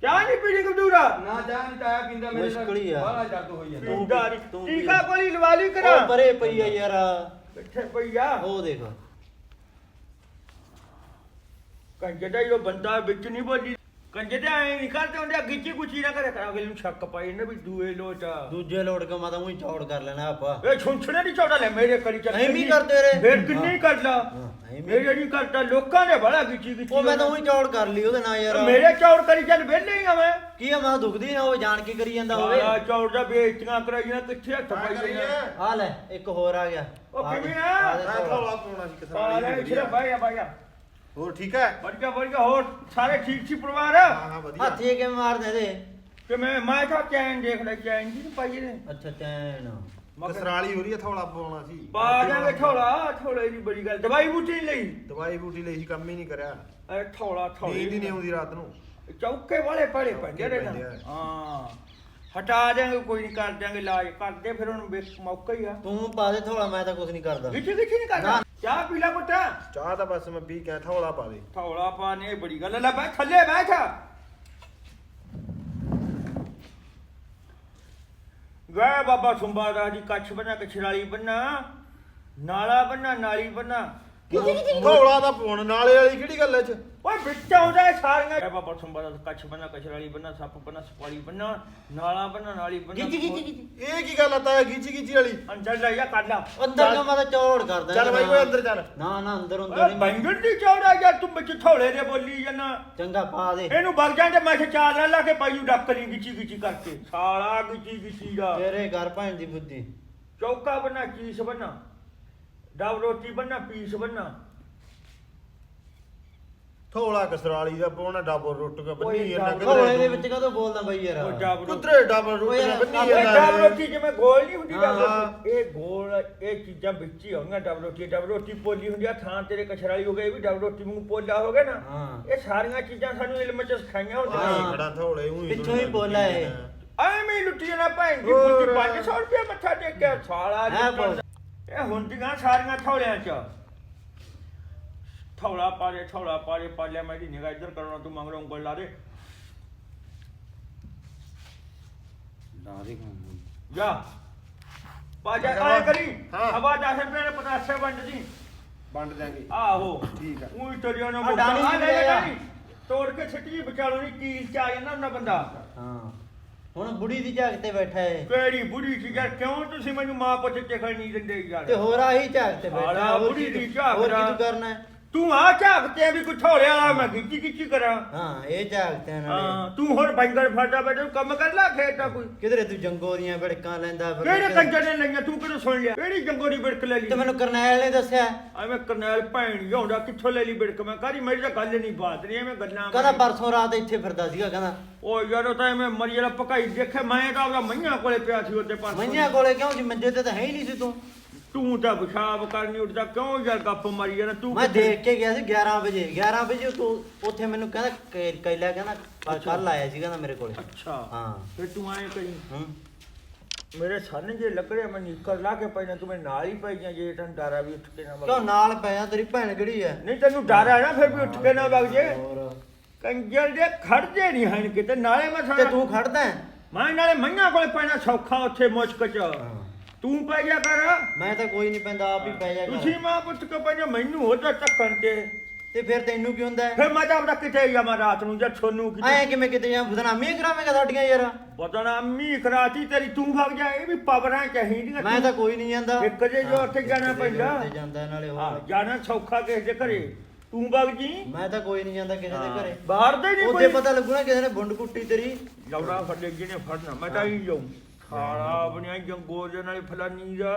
ਕਿਆ ਨਹੀਂ ਪੀਣੀ ਕਮਜ਼ੋਰਾ ਨਾ ਜਾ ਨਹੀਂ ਤਾਇਆ ਪਿੰਦਾ ਮੇਰੇ ਮੁਸ਼ਕਿਲ ਹੀ ਆ। ਬਾਹਲਾ ਹੋਈ ਜਾਂਦਾ। ਤੂੰ ਪੀ- ਤੂੰ ਪੀ। ਟੀਕਾ ਕੋਲੀ ਲਵਾ ਲਈ ਕਰਾ। ਉਹ ਪਰੇ ਪਈ ਆ ਯਾਰ। ਕਿੱਥੇ ਪਈਆ ਉਹ ਦੇਖ। ਕੰਜੇ ਦਾ ਜੋ ਬੰਦਾ ਵਿੱਚ ਨਹੀਂ ਬੋਲੀ ਕੰਜੇ ਦੇ ਐ ਨਹੀਂ ਕਰਦੇ ਹੁੰਦੇ ਆ, ਗਿੱਚੀ ਗੁੱਚੀ ਨਾ ਕਰੇ ਕਰਾਂਗੇ ਨੂੰ ਸ਼ੱਕ ਪਾਈ ਨੇ ਵੀ ਦੂਏ ਲੋਟ ਆ। ਦੂਜੇ ਲੋੜ ਕੇ ਮੈਂ ਤਾਂ ਉਹੀ ਚੌੜ ਕਰ ਲੈਣਾ ਆਪਾਂ। ਇਹ ਛੁੰਛਣੇ ਨਹੀਂ ਚੌੜਾ ਲੈ ਮੇਰੇ ਕਰੀ ਚੱਲ ਐਵੇਂ ਹੀ ਕਰਦੇ ਰਹੇ। ਫੇਰ ਕਿੰਨੀ ਕਰਦਾ? ਹਾਂ, ਐਵੇਂ। ਮੇਰੇ ਨਹੀਂ ਕਰਦਾ ਲੋਕਾਂ ਦੇ ਬੜਾ ਗਿੱਚੀ ਗਿੱਚੀ ਉਹ ਮੈਂ ਤਾਂ ਉਹੀ ਚੌੜ ਕਰ ਲਈ ਉਹਦੇ ਨਾਲ ਯਾਰ। ਮੇਰੇ ਚੌੜ ਕਰੀ ਚੱਲ ਵਿਹਲੇ ਹੀ ਆ ਮੈਂ। ਕੀ ਆ ਮੈਂ ਦੁਖਦੀ ਨਾ ਹੋਵੇ ਜਾਣ ਕੇ ਕਰੀ ਜਾਂਦਾ ਹੋਵੇ। ਸਾਲਾ ਚੌੜ ਦਾ ਬੇਇੱਜ਼ਤੀਆਂ ਕਰਾਈਆਂ ਕਿੱਥੇ ਹੱਥ ਪਾਈ ਨੇ ਆ ਲੈ ਇੱਕ ਹੋਰ ਆ ਗਿਆ। ਉਹ ਆ ਕਿਵੇਂ ਦੇ- ਆ? ਆ ਦੇ ਪਾਉਣਾ ਸੀ ਕਿਸੇ ਨਾਲ ਇੱਥੇ ਬਾਇਆ ਬਾਇਆ ਹੋਰ ਠੀਕ ਹੈ? ਵਧੀਆ ਵਧੀਆ ਹੋਰ ਸਾਰੇ ਠੀਕ ਸੀ ਪਰਿਵਾਰ? ਹਾਂ ਹਾਂ ਵਧੀਆ। ਹੱਥ ਕਿਵੇਂ ਮਾਰਦੇ ਦੇ ਤੇ ਮੈਂ ਮੈਂ ਤਾਂ ਚੈਨ ਦੇਖ ਲੈ ਚੈਨ ਜੀ ਨੀ ਪਾਈ ਨੇ। ਅੱਛਾ ਚੈਨ। ਕਸਰਾਲੀ ਹੋ ਰਹੀ ਹੈ ਥੋੜਾ ਪਾਉਣਾ ਸੀ। ਪਾ ਜਾਗੇ ਥੋੜਾ ਥੋੜੇ ਦੀ ਬੜੀ ਗੱਲ। ਦਵਾਈ ਬੂਟੀ ਨੀ ਲਈ? ਦਵਾਈ ਬੂਟੀ ਲਈ ਸੀ ਕੰਮ ਹੀ ਨਹੀਂ ਕਰਿਆ। ਐ ਥੋੜਾ ਥੋੜੀ ਨੀਂਦ ਹੀ ਨਹੀਂ ਆਉਂਦੀ ਰਾਤ ਨੂੰ। ਚੌਕੇ ਵਾਲੇ ਪੜੇ ਪੈਂਦੇ ਨੇ। ਹਾਂ। ਹਟਾ ਦਿਆਂਗੇ ਕੋਈ ਨਹੀਂ ਕਰ ਦਿਆਂਗੇ ਇਲਾਜ। ਕਰਦੇ ਫਿਰ ਵੇਖ ਮੌਕਾ ਹੀ ਆ। ਤੂੰ ਪਾ ਦੇ ਥੋੜਾ ਮੈਂ ਤਾਂ ਕੁਝ ਨਹੀਂ ਕਰਦਾ। ਗਿੱਠੀ ਗਿੱਠੀ ਨਹੀਂ ਕਰਦਾ ਚਾਹ ਪੀ ਲੈ ਪੁੱਤ। ਚਾਹ ਤਾਂ ਬਸ ਮੈਂ ਪੀ ਕੇ ਥੋੜਾ ਪਾ ਦੇ। ਥੋੜਾ ਪਾਣੇ ਬੜੀ ਗੱਲ। ਲੈ ਬੈਠ ਥੱਲੇ ਬੈਠ। ਗਏ ਬਾਬਾ ਸੁੰਬਾ ਦਾ ਜੀ ਕੱਛ ਬਣਾ ਕਛਰਾਲੀ ਬਣਾ ਨਾਲਾ ਬਣਾ ਨਾਲੀ ਥੋੜਾ ਦਾ ਪਾਉਣ ਨਾਲੇ ਵਾਲੀ ਕਿਹੜੀ ਗੱਲ ਐ ਚ? ਓਏ ਵਿੱਚ ਆਉਂਦਾ ਹੈ ਸਾਰੀਆਂ। ਗਏ ਬਾਬਾ ਸੁੰਬਾ ਦਾ ਕੱਛ ਬਣਾ ਕਛਰਾਲੀ ਬਣਾ ਸੱਪ ਬਣਾ ਸਪਾਲੀ ਬਣਾ ਨਾਲਾ ਬਣਾ ਨਾਲੀ ਬਣਾ ਗਿੱਜੀ ਗਿੱਜੀ ਗਿੱਜੀ। ਇਹ ਕੀ ਗੱਲ ਆਤਾ ਹੈ ਗੀਚੀ ਗੀਚੀ ਵਾਲੀ? ਅੰਦਰ ਲੈ ਜਾ ਕੱਢ ਲਾ। ਅੰਦਰ ਕਾ ਮੈਂ ਤਾਂ ਚੌੜ ਕਰਦਾ ਚੱਲ ਬਾਈ ਓਏ ਅੰਦਰ ਚੱਲ। ਨਾ ਨਾ ਅੰਦਰ ਅੰਦਰ ਨਹੀਂ ਬੰਗਣ ਦੀ ਚੌੜਾ ਯਾਰ ਤੂੰ ਵਿੱਚ ਥੋੜੇ ਦੇ ਬੋਲੀ ਜਨਾ ਚੰਗਾ ਪਾ ਦੇ। ਇਹਨੂੰ ਵਗ ਜਾਂ ਤੇ ਮੈਂ ਚਾਦਰਾਂ ਲਾ ਕੇ ਪਾਈ ਨੂੰ ਡੱਕ ਲਈ ਗਿੱਚੀ ਗਿੱਚੀ ਕਰਕੇ। ਸਾਲਾ ਗਿੱਚੀ ਗਿੱਚੀ ਦਾ। ਤੇਰੇ ਘਰ ਭੈਣ ਦੀ ਬੁੱਧੀ। ਚੌਕਾ ਬਣਾ ਚੀਸ ਬਣਾ ਡਬ ਰੋਟੀ ਬਣਾ ਪੀਸ ਬਣਾ ਥੋੜਾ ਕਸਰਾਲੀ ਦਾ ਪਾਉਣਾ ਡਬਲ ਰੁੱਟ ਕੇ ਬੰਨੀ ਡਬਲ ਥੋੜੇ ਦੇ ਵਿੱਚ ਕਦੋਂ ਬੋਲਦਾ ਬਈ ਯਾਰ? ਡਬ ਰੋਟੀ। ਕੁਦਰੇ ਡਬਲ ਰੁੱਟ ਕੇ ਬੰਨੀ ਓਏ ਡਬ ਜਾਂਦਾ ਰੋਟੀ ਜਿਵੇਂ ਗੋਲ ਨਹੀਂ ਹੁੰਦੀ ਡਬ ਹਾਂ। ਰੋਟੀ। ਇਹ ਗੋਲ ਇਹ ਚੀਜ਼ਾਂ ਵਿੱਚ ਹੀ ਹੋਣਗੀਆਂ ਡਬ ਰੋਟੀ। ਡਬ ਰੋਟੀ ਪੋਲੀ ਹੁੰਦੀ ਆ ਥਾਂ ਤੇਰੇ ਕਛਰਾਲੀ ਹੋ ਗਏ ਇਹ ਵੀ ਡਬ ਰੋਟੀ ਨੂੰ ਪੋਲਾ ਹੋ ਗਿਆ ਨਾ। ਹਾਂ। ਇਹ ਸਾਰੀਆਂ ਚੀਜ਼ਾਂ ਸਾਨੂੰ ਇਲਮ ਚ ਸਿਖਾਈਆਂ ਹਾਂ ਹੁੰਦੀਆਂ ਖੜਾ ਥੋੜੇ ਉਹੀ ਪਿੱਛੋਂ ਹੀ ਬੋਲਾ ਇਹ। ਐਵੇਂ ਹੀ ਲੁੱਟੀ ਜਾਣਾ ਭੈਣ ਦੀ ਹੋਰ। ਬੁੱਢੀ 500 ਰੁਪਏ ਮੱਥਾ ਟੇਕਿਆ ਸਾਲਾ ਹੈ। ਇਹ ਹੁੰਦੀਆਂ ਸਾਰੀਆਂ ਥੌਲਿਆਂ ਚ ਥੌਲਾ ਪਾਰੇ ਥੌਲਾ ਪਾਰੇ ਪਾਲਿਆ ਮੈਂ ਦੀ ਨਿਗਾਹ ਇੱਧਰ ਕਰਨਾ ਤੂੰ ਮੰਗ ਉਂਗਲ ਲਾ ਦੇ ਲਾ ਦੇ ਜਾ ਪਾਜਾ ਹਾਂ। ਆਏ ਕਰੀ ਹਾਂ। ਹਵਾ 10 ਰੁਪਏ ਦੇ ਪਤਾਸੇ ਵੰਡ ਦੀ ਵੰਡ ਦਿਆਂਗੇ ਆਹੋ ਠੀਕ ਆ। ਉਹੀ ਤਰਿਆ ਨਾ ਆ ਮੁੱਕਾ ਡਾਣੀ ਆ ਲੈ ਲੈ ਲਿਆ। ਡਾਣੀ। ਤੋੜ ਕੇ ਛੱਟੀ ਵਿਚਾਲੋਂ ਨਹੀਂ ਕੀਲ ਚ ਆ ਜਾਂਦਾ ਉਹਨਾਂ ਬੰਦਾ ਹਾਂ ਹੁਣ ਬੁੜੀ ਦੀ ਝਾਕ ਤੇ ਬੈਠਾ ਏ ਕਿਹੜੀ ਬੁੜੀ ਸੀ ਯਾਰ ਕਿਉਂ ਤੁਸੀਂ ਮੈਨੂੰ ਮਾਂ ਪੁੱਤ ਚਖਣ ਨਹੀਂ ਦਿੰਦੇ ਯਾਰ ਤੇ ਹੋਰ ਆਹੀ ਝਾਕ ਤੇ ਬੈਠਾ ਹੋਰ ਬੁੜੀ ਕੀ ਦੀ ਝਾਕ ਹੋਰ ਦਾ। ਕੀ ਤੂੰ ਕਰਨਾ ਹੈ? ਤੂੰ ਆ ਝਾਕਤੇ ਵੀ ਥੋੜੇ ਵਾਲਾ ਮੈਂ ਗਿੱਚੀ ਗਿੱਚੀ ਕਰਾਂ? ਹਾਂ ਇਹ ਝਾਕ ਤੇ ਨਾਲੇ ਹਾਂ। ਤੂੰ ਹੁਣ ਬੰਗਰ ਫੜਦਾ ਬੈਠੇ ਕੰਮ ਕਰ ਲੈ ਖੇਤ ਦਾ ਕੋਈ। ਕਿਧਰੇ ਤੂੰ ਜੰਗੋ ਦੀਆਂ ਵਿੜਕਾਂ ਲੈਂਦਾ ਫਿਰ ਕਿਹੜੇ ਕੰਜਰ ਨੇ ਲਈਆਂ ਤੂੰ ਕਿਹਨੂੰ ਸੁਣ ਲਿਆ? ਕਿਹੜੀ ਜੰਗੋ ਦੀ ਬਿੜਕ ਲੈ ਲਈ? ਤੇ ਮੈਨੂੰ ਕਰਨੈਲ ਨੇ ਦੱਸਿਆ। ਐਵੇਂ ਕਰਨੈਲ ਭੈਣ ਜਾਉਂਦਾ ਕਿੱਥੋਂ ਲੈ ਲਈ ਬਿੜਕ ਮੈਂ ਕਹੀ ਮੇਰੀ ਤਾਂ ਗੱਲ ਨਹੀਂ ਬਾਤ ਨਹੀਂ ਐਵੇਂ ਗੱਲਾਂ ਕਹਿੰਦਾ ਪਰਸੋਂ ਰਾਤ ਇੱਥੇ ਫਿਰਦਾ ਸੀਗਾ ਕਹਿੰਦਾ। ਉਹ ਯਾਰ ਉਹ ਤਾਂ ਐਵੇਂ ਮਰੀ ਵਾਲਾ ਪਕਾਈ ਦੇਖੇ ਮੈਂ ਤਾਂ ਉਹਦਾ ਮਈਆਂ ਕੋਲੇ ਪਿਆ ਸੀ ਉਹਦੇ ਪਾਸ ਮਈਆਂ ਕੋਲੇ ਕਿਉਂ ਜੀ ਮੰਜੇ ਤੇ ਤਾਂ ਹੈ ਹੀ ਨਹੀਂ ਸੀ ਤੂੰ। ਤੂੰ ਤਾਂ ਪਿਸ਼ਾਬ ਕਰਨੀ ਉੱਠਦਾ ਕਿਉਂ ਯਾਰ ਗੱਪ ਮਾਰੀ ਜਾਣਾ ਤੂੰ ਮੈਂ ਕਿੱਥੇ- ਦੇਖ ਕੇ ਗਿਆ ਸੀ 11 ਵਜੇ 11 ਵਜੇ ਤੂੰ ਉੱਥੇ ਮੈਨੂੰ ਕਹਿੰਦਾ ਕੈ- ਕੈਲਾ ਕਹਿੰਦਾ ਕੱਲ ਆਇਆ ਸੀ ਕਹਿੰਦਾ ਮੇਰੇ ਕੋਲੇ। ਅੱਛਾ। ਹਾਂ। ਫਿਰ ਤੂੰ ਐਂ ਕਰੀ। ਹੂੰ। ਮੇਰੇ ਸੰਨ ਜੇ ਲੱਕੜੇ ਮੈਂ ਨਿਕਲ ਲਾ ਕੇ ਪੈਣਾ ਤੂੰ ਮੇਰੇ ਨਾਲ ਹੀ ਪੈ ਗਿਆ ਜੇ ਤੈਨੂੰ ਡਾਰਾ ਵੀ ਉੱਠ ਕੇ ਨਾ ਵਗ ਕਿਉਂ ਨਾਲ ਪਿਆ ਤੇਰੀ ਭੈਣ ਕਿਹੜੀ ਹੈ ਨਹੀਂ ਤੈਨੂੰ ਡਰ ਆ ਨਾ ਫਿਰ ਵੀ ਉੱਠ ਕੇ ਨਾ ਵਗ ਜੇ। ਹੋਰ। ਦੇ ਖੜਦੇ ਨਹੀਂ ਹਨ ਕਿਤੇ ਨਾਲੇ ਮੈਂ ਤੇ ਸਾਰਾ ਤੂੰ ਖੜਦਾ? ਮੈਂ ਨਾਲੇ ਮਈਆਂ ਕੋਲੇ ਪੈਣਾ ਸੌਖਾ ਉੱਥੇ ਮੁਸ਼ਕ ਚ। ਤੂੰ ਪੈ ਗਿਆ ਕਰ। ਮੈਂ ਤਾਂ ਕੋਈ ਨਹੀਂ ਪੈਂਦਾ ਆਪ ਹੀ ਪੈ ਜਾ ਤੁਸੀਂ ਮਾਂ ਪੁੱਤ ਕੇ ਪੈਣਾ ਮੈਨੂੰ ਹੋ ਜਾ ਟੱਕਣ ਤੇ ਤੇ ਫਿਰ ਤੈਨੂੰ ਕੀ ਹੁੰਦਾ? ਹੈ? ਫਿਰ ਮੈਂ ਤਾਂ ਆਪਦਾ ਕਿਤੇ ਜਾਵਾਂ ਰਾਤ ਨੂੰ ਜਾਂ ਛੋਨੂੰ ਕਿਤੇ। ਐਂ ਕਿਵੇਂ ਕਿਤੇ ਜਾਂ ਬਦਨਾਮੀ ਕਰਾਵੇਂਗਾ ਸਾਡੀਆਂ ਯਾਰ? ਬਦਨਾਮੀ ਕਰਾਤੀ ਤੇਰੀ ਤੂੰ ਵਗ ਜਾ ਇਹ ਵੀ ਪਵਰਾਂ ਚਾਹੀਦੀਆਂ। ਮੈਂ ਤਾਂ ਕੋਈ ਨਹੀਂ ਜਾਂਦਾ। ਇੱਕ ਜੇ ਜੋ ਉੱਥੇ ਜਾਣਾ ਜੇ ਜੋ ਪੈਂਦਾ। ਉੱਥੇ ਜਾਂਦਾ ਨਾਲੇ ਹਾਂ ਹੋਰ ਜਾਣਾ ਸੌਖਾ ਕਿਸੇ ਦੇ ਘਰੇ। ਤੂੰ ਵਗ ਜੀ। ਮੈਂ ਤਾਂ ਕੋਈ ਨਹੀਂ ਜਾਂਦਾ ਕਿਸੇ ਦੇ ਘਰੇ। ਬਾਹਰ ਦੇ ਨਹੀਂ ਕੋਈ। ਪਤਾ ਲੱਗੂਣਾ ਕਿਸੇ ਨੇ ਬੁੰਡ ਕੁੱਟੀ ਤੇਰੀ। ਲੌੜਾ ਫੜੇ ਜਿਹਨੇ ਫੜਨਾ ਮੈਂ ਤਾਂ ਹੀ ਜਾਉਂ ਖਾਲਾ ਬਣਿਆ ਜੰਗੋ ਦੇ ਨਾਲ ਫਲਾਨੀ ਦਾ।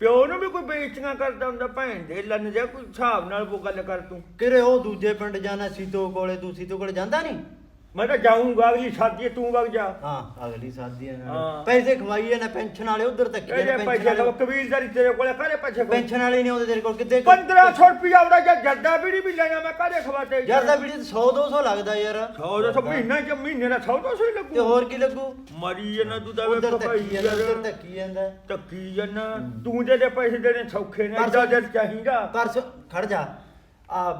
ਪਿਓ ਨੂੰ ਵੀ ਕੋਈ ਬੇਇੱਜ਼ਤੀਆਂ ਕਰਦਾ ਹੁੰਦਾ ਭੈਣ ਦੇ ਲੰਨ ਜਾ ਕੋਈ ਹਿਸਾਬ ਨਾਲ ਉਹ ਗੱਲ ਕਰ ਤੂੰ। ਕਿਰੇ ਉਹ ਦੂਜੇ ਪਿੰਡ ਜਾਣਾ ਸੀਤੋ ਕੋਲੇ ਤੂੰ ਸੀਤੋ ਕੋਲੇ ਜਾਂਦਾ ਨਹੀਂ? ਮੈਂ ਤਾਂ ਜਾਊਂਗਾ ਅਗਲੀ ਸ਼ਾਦੀ ਤੂੰ ਵਗ ਜਾ। ਹਾਂ ਅਗਲੀ ਸਾਦੀ ਹੈ। ਪੈਸੇ ਖਵਾਈਏ ਨਾ ਪੈਨਸ਼ਨ ਵਾਲੇ ਉਧਰ ਤੱਕ ਇਹਦੇ ਪੈਸੇ ਲਓ ਕਬੀਲਦਾਰੀ ਤੇਰੇ ਕੋਲੇ ਕਰੇ ਪੈਸੇ ਪੈਨਸ਼ਨ ਵਾਲੇ ਨਹੀਂ ਆਉਂਦੇ ਤੇਰੇ ਕੋਲ ਕਿੱਦੇ 1500 ਰੁਪਇਆ ਉਹਦਾ ਜਾਂ ਜੱਦਾ ਬੀੜੀ ਵੀ ਲੈਣਾ ਮੈਂ ਕਾਹਦੇ ਖਵਾਤੇ? ਯਾਰ ਦਾ ਵੀਡੀਓ 100 200 ਲੱਗਦਾ ਯਾਰ। 100 200 ਮਹੀਨਾ ਚ ਮਹੀਨੇ ਦਾ 100 200 ਹੀ ਤੇ ਲੱਗੂ ਹੋਰ ਕੀ ਲੱਗੂ? ਮਰੀ ਜਨਾ ਤੂੰ ਤਾਂ ਉਧਰ ਵੇਖ ਭਾਈ ਤੱਕੀ ਜਾਂਦਾ ਉਧਰ ਯਾਰ। ਤੱਕੀ ਜਾਂਦਾ। ਤੱਕੀ ਜਨਾ ਤੂੰ ਜਿਹੜੇ ਪੈਸੇ ਦੇਣੇ ਸੌਖੇ ਨੇ ਪਰਸੋਂ- ਇੱਦਾਂ ਦਿਲ ਚਾਹੀਦਾ। ਪਰਸੋਂ ਖੜ ਜਾ। ਆ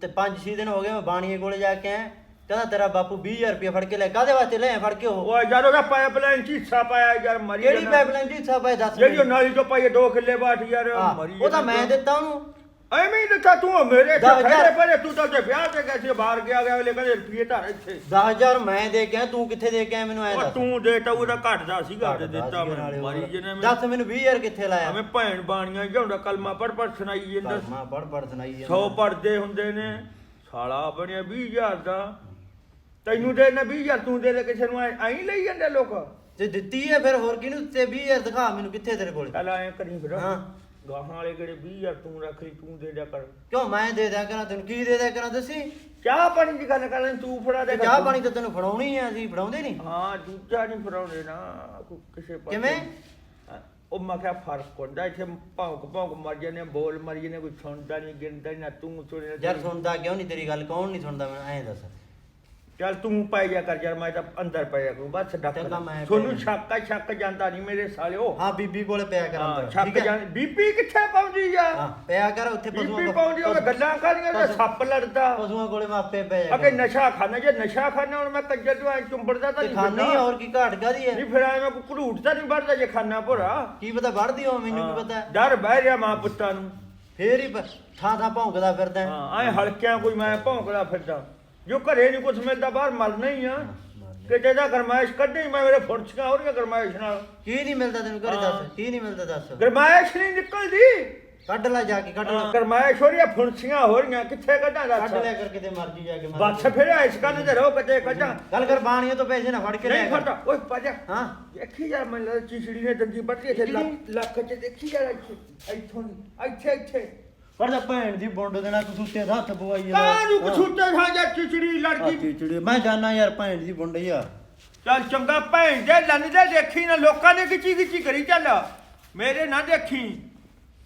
ਤੇ 5-6 ਦਿਨ ਹੋ ਗਏ ਮੈਂ ਬਾਣੀਏ ਕੋਲੇ ਜਾ ਕੇ ਆਇਆ। ਕਹਿੰਦਾ ਤੇਰਾ ਬਾਪੂ 20000 ਰੁਪਏ ਫੜ ਕੇ ਲੈ ਕਾਦੇ ਵਾਸਤੇ ਲੈ ਫੜ ਕੇ ਉਹ ਉਹ ਯਾਰ ਉਹਦਾ ਪਾਈਪਲਾਈਨ ਚ ਹਿੱਸਾ ਪਾਇਆ ਯਾਰ ਮਰੀ ਕਿਹੜੀ ਜਾਣਾ। ਪਾਈਪਲਾਈਨ ਦੀ ਹਿੱਸਾ ਪਾਏ ਦੱਸ ਜਿਹੜੀ ਉਹ ਮੈਨੂੰ। ਨਾਲੀ ਤੋਂ ਪਾਈਏ 2 ਕਿੱਲੇ ਬਾਟ ਯਾਰ ਹਾਂ, ਮਰੀ ਉਹ ਤਾਂ ਜਾਣਾ ਮੈਂ ਤੂੰ। ਦਿੱਤਾ ਉਹਨੂੰ ਐਵੇਂ ਹੀ ਦਿੱਤਾ ਤੂੰ ਮੇਰੇ ਦਸ ਤੇ ਹਜ਼ਾਰ। ਪਰੇ ਤੂੰ ਤਾਂ ਤੇ ਵਿਆਹ ਤੇ ਗਿਆ ਸੀ ਬਾਹਰ ਗਿਆ ਗਿਆ ਅਗਲੇ ਕਹਿੰਦੇ ਰੁਪਏ ਧਾਰ ਇੱਥੇ 10000 ਮੈਂ ਦੇ ਕੇ ਆਇਆ ਤੂੰ ਕਿੱਥੇ ਦੇ ਕੇ ਆਇਆ ਮੈਨੂੰ ਐ ਉਹ ਦੱਸ ਤੂੰ ਦੇਤਾ ਉਹਦਾ ਘਟਦਾ ਸੀਗਾ ਤੇ ਦਿੱਤਾ ਸੀਗਾ ਮੈਂ ਨਾਲੇ ਮਰੀ। ਜਨੇ ਦੱਸ ਮੈਨੂੰ 20000 ਕਿੱਥੇ ਲਾਇਆ ਐਵੇਂ ਭੈਣ ਬਾਣੀਆਂ ਜਾਂਦਾ ਕਲਮਾ ਪੜ ਪੜ ਸੁਣਾਈ ਜਾਂਦਾ ਮਾਂ ਪੜ ਪੜ ਸੁਣਾਈ ਜਾਂਦਾ। 100 ਪੜਦੇ ਹੁੰਦੇ ਨੇ ਸਾਲਾ ਬਣਿਆ 20000 ਦਾ ਤੈਨੂੰ ਦੇ ਨਾ 20000 ਤੂੰ ਦੇ ਦੇ ਕਿਸੇ ਨੂੰ ਐਂ ਲਈ ਜਾਂਦੇ ਲੋਕ। ਤੇ ਦਿੱਤੀ ਹੈ ਫਿਰ ਹੋਰ ਕਿਹਨੂੰ ਤੇ 20000 ਦਿਖਾ ਮੈਨੂੰ ਕਿੱਥੇ ਤੇਰੇ ਕੋਲ? ਚੱਲ ਐਂ ਕਰੀ ਫਿਰ। ਹਾਂ। ਗਾਹਾਂ ਵਾਲੇ ਕਿਹੜੇ 20000 ਤੂੰ ਰੱਖ ਲਈ ਤੂੰ ਦੇ ਦਿਆ ਕਰ। ਕਿਉਂ ਮੈਂ ਦੇ ਦਿਆ ਕਰਾਂ ਤੈਨੂੰ ਕੀ ਦੇ ਦਿਆ ਕਰਾਂ ਦੱਸੀ? ਚਾਹ ਪਾਣੀ ਦੀ ਗੱਲ ਕਰਨ ਤੂੰ ਫੜਾ ਦੇ ਚਾਹ ਪਾਣੀ ਤਾਂ ਤੈਨੂੰ ਫੜਾਉਣੀ ਆ ਅਸੀਂ ਫੜਾਉਂਦੇ ਨਹੀਂ। ਹਾਂ ਦੂਜਾ ਨਹੀਂ ਫੜਾਉਣੇ ਨਾ ਕਿਸੇ ਪਾਸੇ। ਕਿਵੇਂ? ਉਹ ਮੈਂ ਕਿਹਾ ਫ਼ਰਕ ਹੁੰਦਾ ਇੱਥੇ ਭੌਂਕ ਭੌਂਕ ਮਰ ਜਾਂਦੇ ਬੋਲ ਮਰ ਜਾਂਦੇ ਕੋਈ ਸੁਣਦਾ ਨਹੀਂ ਗਿਣਦਾ ਨਹੀਂ ਨਾ ਤੂੰ ਸੁਣੇ ਯਾਰ ਸੁਣਦਾ ਕਿਉਂ ਨਹੀਂ ਤੇਰੀ ਗੱਲ ਕੌਣ ਨਹੀਂ ਸੁਣਦਾ ਮੈਨੂੰ ਐਂ ਦੱਸ। ਚੱਲ ਤੂੰ ਪੈ ਜਾ ਕਰ ਯਾਰ ਮੈਂ ਤਾਂ ਅੰਦਰ ਪੈ ਜਾ ਕਰੂੰ ਬਸ ਡੱਕ ਚੰਗਾ, ਮੈਂ ਪੈ ਤੁਹਾਨੂੰ ਜਾਣਾ। ਛੱਕਾ ਛੱਕ ਜਾਂਦਾ ਨਹੀਂ ਮੇਰੇ ਸਾਲਿਓ ਹਾਂ ਬੀਬੀ ਕੋਲੇ ਪਿਆ ਕਰ ਹਾਂ ਅੰਦਰ ਛੱਕ? ਜਾਂ ਬੀਪੀ ਕਿੱਥੇ ਪਹੁੰਚੀ ਆ ਪਿਆ ਕਰ ਉੱਥੇ ਪਸ਼ੂਆਂ ਬੀਪੀ ਪਹੁੰਚੀ ਉਹ ਗੱਲਾਂ ਤੇ ਪਸ਼ੂ- ਸੱਪ ਲੜਦਾ ਪਸ਼ੂਆਂ ਕੋਲੇ ਮੈਂ ਆਪੇ ਪੈ ਜਾ ਅਗੇ ਨਸ਼ਾ ਖਾਣਾ ਜੇ ਨਸ਼ਾ ਖਾਣਾ ਹੁਣ ਮੈਂ ਕੰਜਰ ਤੋਂ ਐ ਚੁੰਬੜਦਾ ਤਾਂ ਤੇ ਨਹੀਂ ਖਾਣੀ ਫਿਰਦਾ। ਹੋਰ ਕੀ ਘਾਟ ਕਾਦੀ ਹੈ ਨਹੀਂ ਫਿਰ ਐ ਮੈਂ ਕੋਈ ਘੜੂਟ ਤਾਂ ਨਹੀਂ ਵੜਦਾ ਜੇ ਖਾਣਾ ਭੋਰਾ ਕੀ ਪਤਾ ਵੜਦੀ ਹੋ ਮੈਨੂੰ ਕੀ ਪਤਾ? ਡਰ ਬਹਿ ਰਿਹਾ ਮਾਂ ਪੁੱਤਾਂ ਨੂੰ ਫੇਰ ਹੀ ਪ- ਥਾਂ ਥਾਂ ਭੌਂਕਦਾ ਫਿਰਦਾ ਹੈ। ਹਾਂ ਐ ਹਲਕਿਆਂ ਕੋਈ ਮੈਂ ਭੌਂਕਦਾ ਫਿਰਦਾ ਜੋ ਘਰੇ ਨਹੀਂ ਕੁਛ ਮਿਲਦਾ ਬਾਹਰ ਮਰਨਾ ਹੀ ਆ। ਕਿਤੇ ਦਾ ਗਰਮਾਇਸ਼ ਕੱਢੀ ਮੈਂ ਮੇਰੇ ਫੁਰਚੀਆਂ ਹੋ ਰਹੀਆਂ ਗਰਮਾਇਸ਼ ਨਾਲ। ਕੀ ਨਹੀਂ ਮਿਲਦਾ ਤੈਨੂੰ ਘਰੇ। ਦੱਸ ਕੀ ਨਹੀਂ ਮਿਲਦਾ ਦੱਸ। ਗਰਮਾਇਸ਼ ਨਹੀਂ ਨਿਕਲਦੀ। ਕੱਢ ਲੈ ਜਾ ਕੇ ਕੱਢ ਲੈ। ਗਰਮਾਇਸ਼ ਹੋ ਰਹੀ ਆ ਫੁਰਚੀਆਂ ਹੋ ਰਹੀਆਂ ਕਿੱਥੇ ਕੱਢਾਂ ਕੱਢ ਲਿਆ ਦੱਸ ਕਰ ਕਿਤੇ ਮਰਜ਼ੀ ਜਾ ਕੇ ਮਰ ਬੱਸ ਫਿਰ ਇਸ ਕੰਨ ਤੇ ਰਹੋ ਕਿਤੇ ਕੱਢਾਂ। ਗੱਲ ਕਰ ਬਾਣੀਆਂ ਤੋਂ ਪੈਸੇ ਨਾ ਫੜ ਕੇ ਲੈ ਨਹੀਂ ਫੜਦਾ। ਓਏ ਪਾਜਾ ਹਾਂ। ਦੇਖੀ ਯਾਰ ਮੈਂ ਲੱਗ ਚਿਚੜੀ ਨੇ ਦੰਦੀ ਬੱਤੀ ਇੱਥੇ ਲੱਕ ਚ ਦੇਖੀ ਯਾਰ ਇੱਥੇ। ਇੱਥੋਂ ਇੱਥੇ ਇੱਥੇ। ਪਰ ਜਾ ਭੈਣ ਦੀ ਬੁੰਡ ਦੇਣਾ ਕਸੂਤੇ ਦਾ ਹੱਥ ਪਵਾਈ ਕਾਹ ਨੂੰ ਕਛੂਟੇ ਥਾਂ ਜਾ ਚਿਚੜੀ ਲੜਕੀ। ਚਿੜੀ ਮੈਂ ਜਾਣਾ ਯਾਰ ਭੈਣ ਦੀ ਬੁੰਡ ਆ। ਚੱਲ ਚੰਗਾ ਭੈਣ ਦੇ ਲੰਨ ਦੇ ਦੇਖੀ ਨਾ ਲੋਕਾਂ ਨੇ ਗਿੱਚੀ ਗਿੱਚੀ ਕਰੀ ਚੱਲ। ਮੇਰੇ ਨਾ ਦੇਖੀ।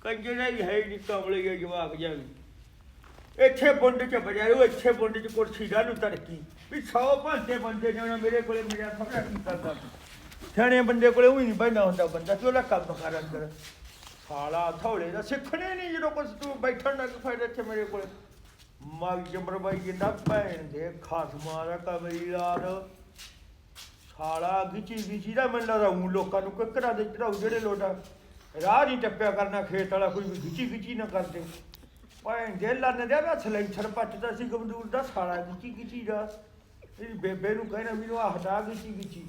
ਕੰਜਣਾ ਹੀ ਹੈ ਨਹੀਂ ਕਮਲੇ ਜਿਹੇ ਜਵਾਕ ਜਾਵੀ ਇੱਥੇ ਬੁੰਡ ਚ ਬਜਾਇਓ ਇੱਥੇ ਬੁੰਡ ਚ ਕੁਰਸੀ ਦਾ ਨੂੰ ਤੜਕੀ। ਵੀ 100 ਘੰਟੇ ਬੰਦੇ ਉਹਨਾਂ ਮੇਰੇ ਕੋਲੇ ਮੇਰਾ ਖਬਰ ਕੀ ਕਰਦਾ ਸਿਆਣੇ ਬੰਦੇ ਕੋਲੇ ਉਹੀ ਨਹੀਂ ਬੈਠਾ ਹੁੰਦਾ ਬੰਦਾ ਉਹਦਾ ਕੰਮ ਕਰ ਅੰਦਰ। ਸਾਲਾ ਥੋੜੇ ਦਾ ਸਿੱਖਣੇ ਨਹੀਂ ਜਦੋਂ ਕੁਛ ਤੂੰ ਬੈਠਣ ਲੱਗ ਫਾਇਦਾ ਇੱਥੇ ਮੇਰੇ ਕੋਲੇ। ਮਗ ਜੰਬਰ ਬਾਈ ਜਿੰਦਾ ਭੈਣ ਦੇ ਖਾਸਮਾਂ ਦਾ ਕਮਰੀ ਲਾਲ ਸਾਲਾ ਗਿਚੀ ਗਿਚੀ ਦਾ ਮੈਨੂੰ ਲੱਗਦਾ ਉਹ ਲੋਕਾਂ ਨੂੰ ਕਿੱਕਰਾਂ ਦੇ ਚੜਾਉ ਜਿਹੜੇ ਲੋਟਾ। ਰਾਹ ਨਹੀਂ ਟੱਪਿਆ ਕਰਨਾ ਖੇਤ ਵਾਲਾ ਕੋਈ ਵੀ ਗਿਚੀ ਗਿਚੀ ਨਾ ਕਰਦੇ। ਭੈਣ ਦੇ ਲੰਨ ਦੇ ਹੱਥ ਲਈ ਪੱਟਦਾ ਸੀ ਗਮਦੂਰ ਦਾ, ਸਾਲਾ ਗਿਚੀ ਗਿਚੀ ਦਾ। ਇਹ ਬੇਬੇ ਨੂੰ ਕਹਿਣਾ ਮੈਨੂੰ ਆਹ ਹਟਾ ਗਿਚੀ ਗਿਚੀ।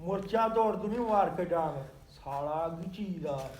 ਮੁਰਚਾ ਤੋੜ ਦੂੰ ਮਾਰ ਕੇ ਡਾਂਗ। ਸਾਲਾ ਗਿਚੀ ਦਾ।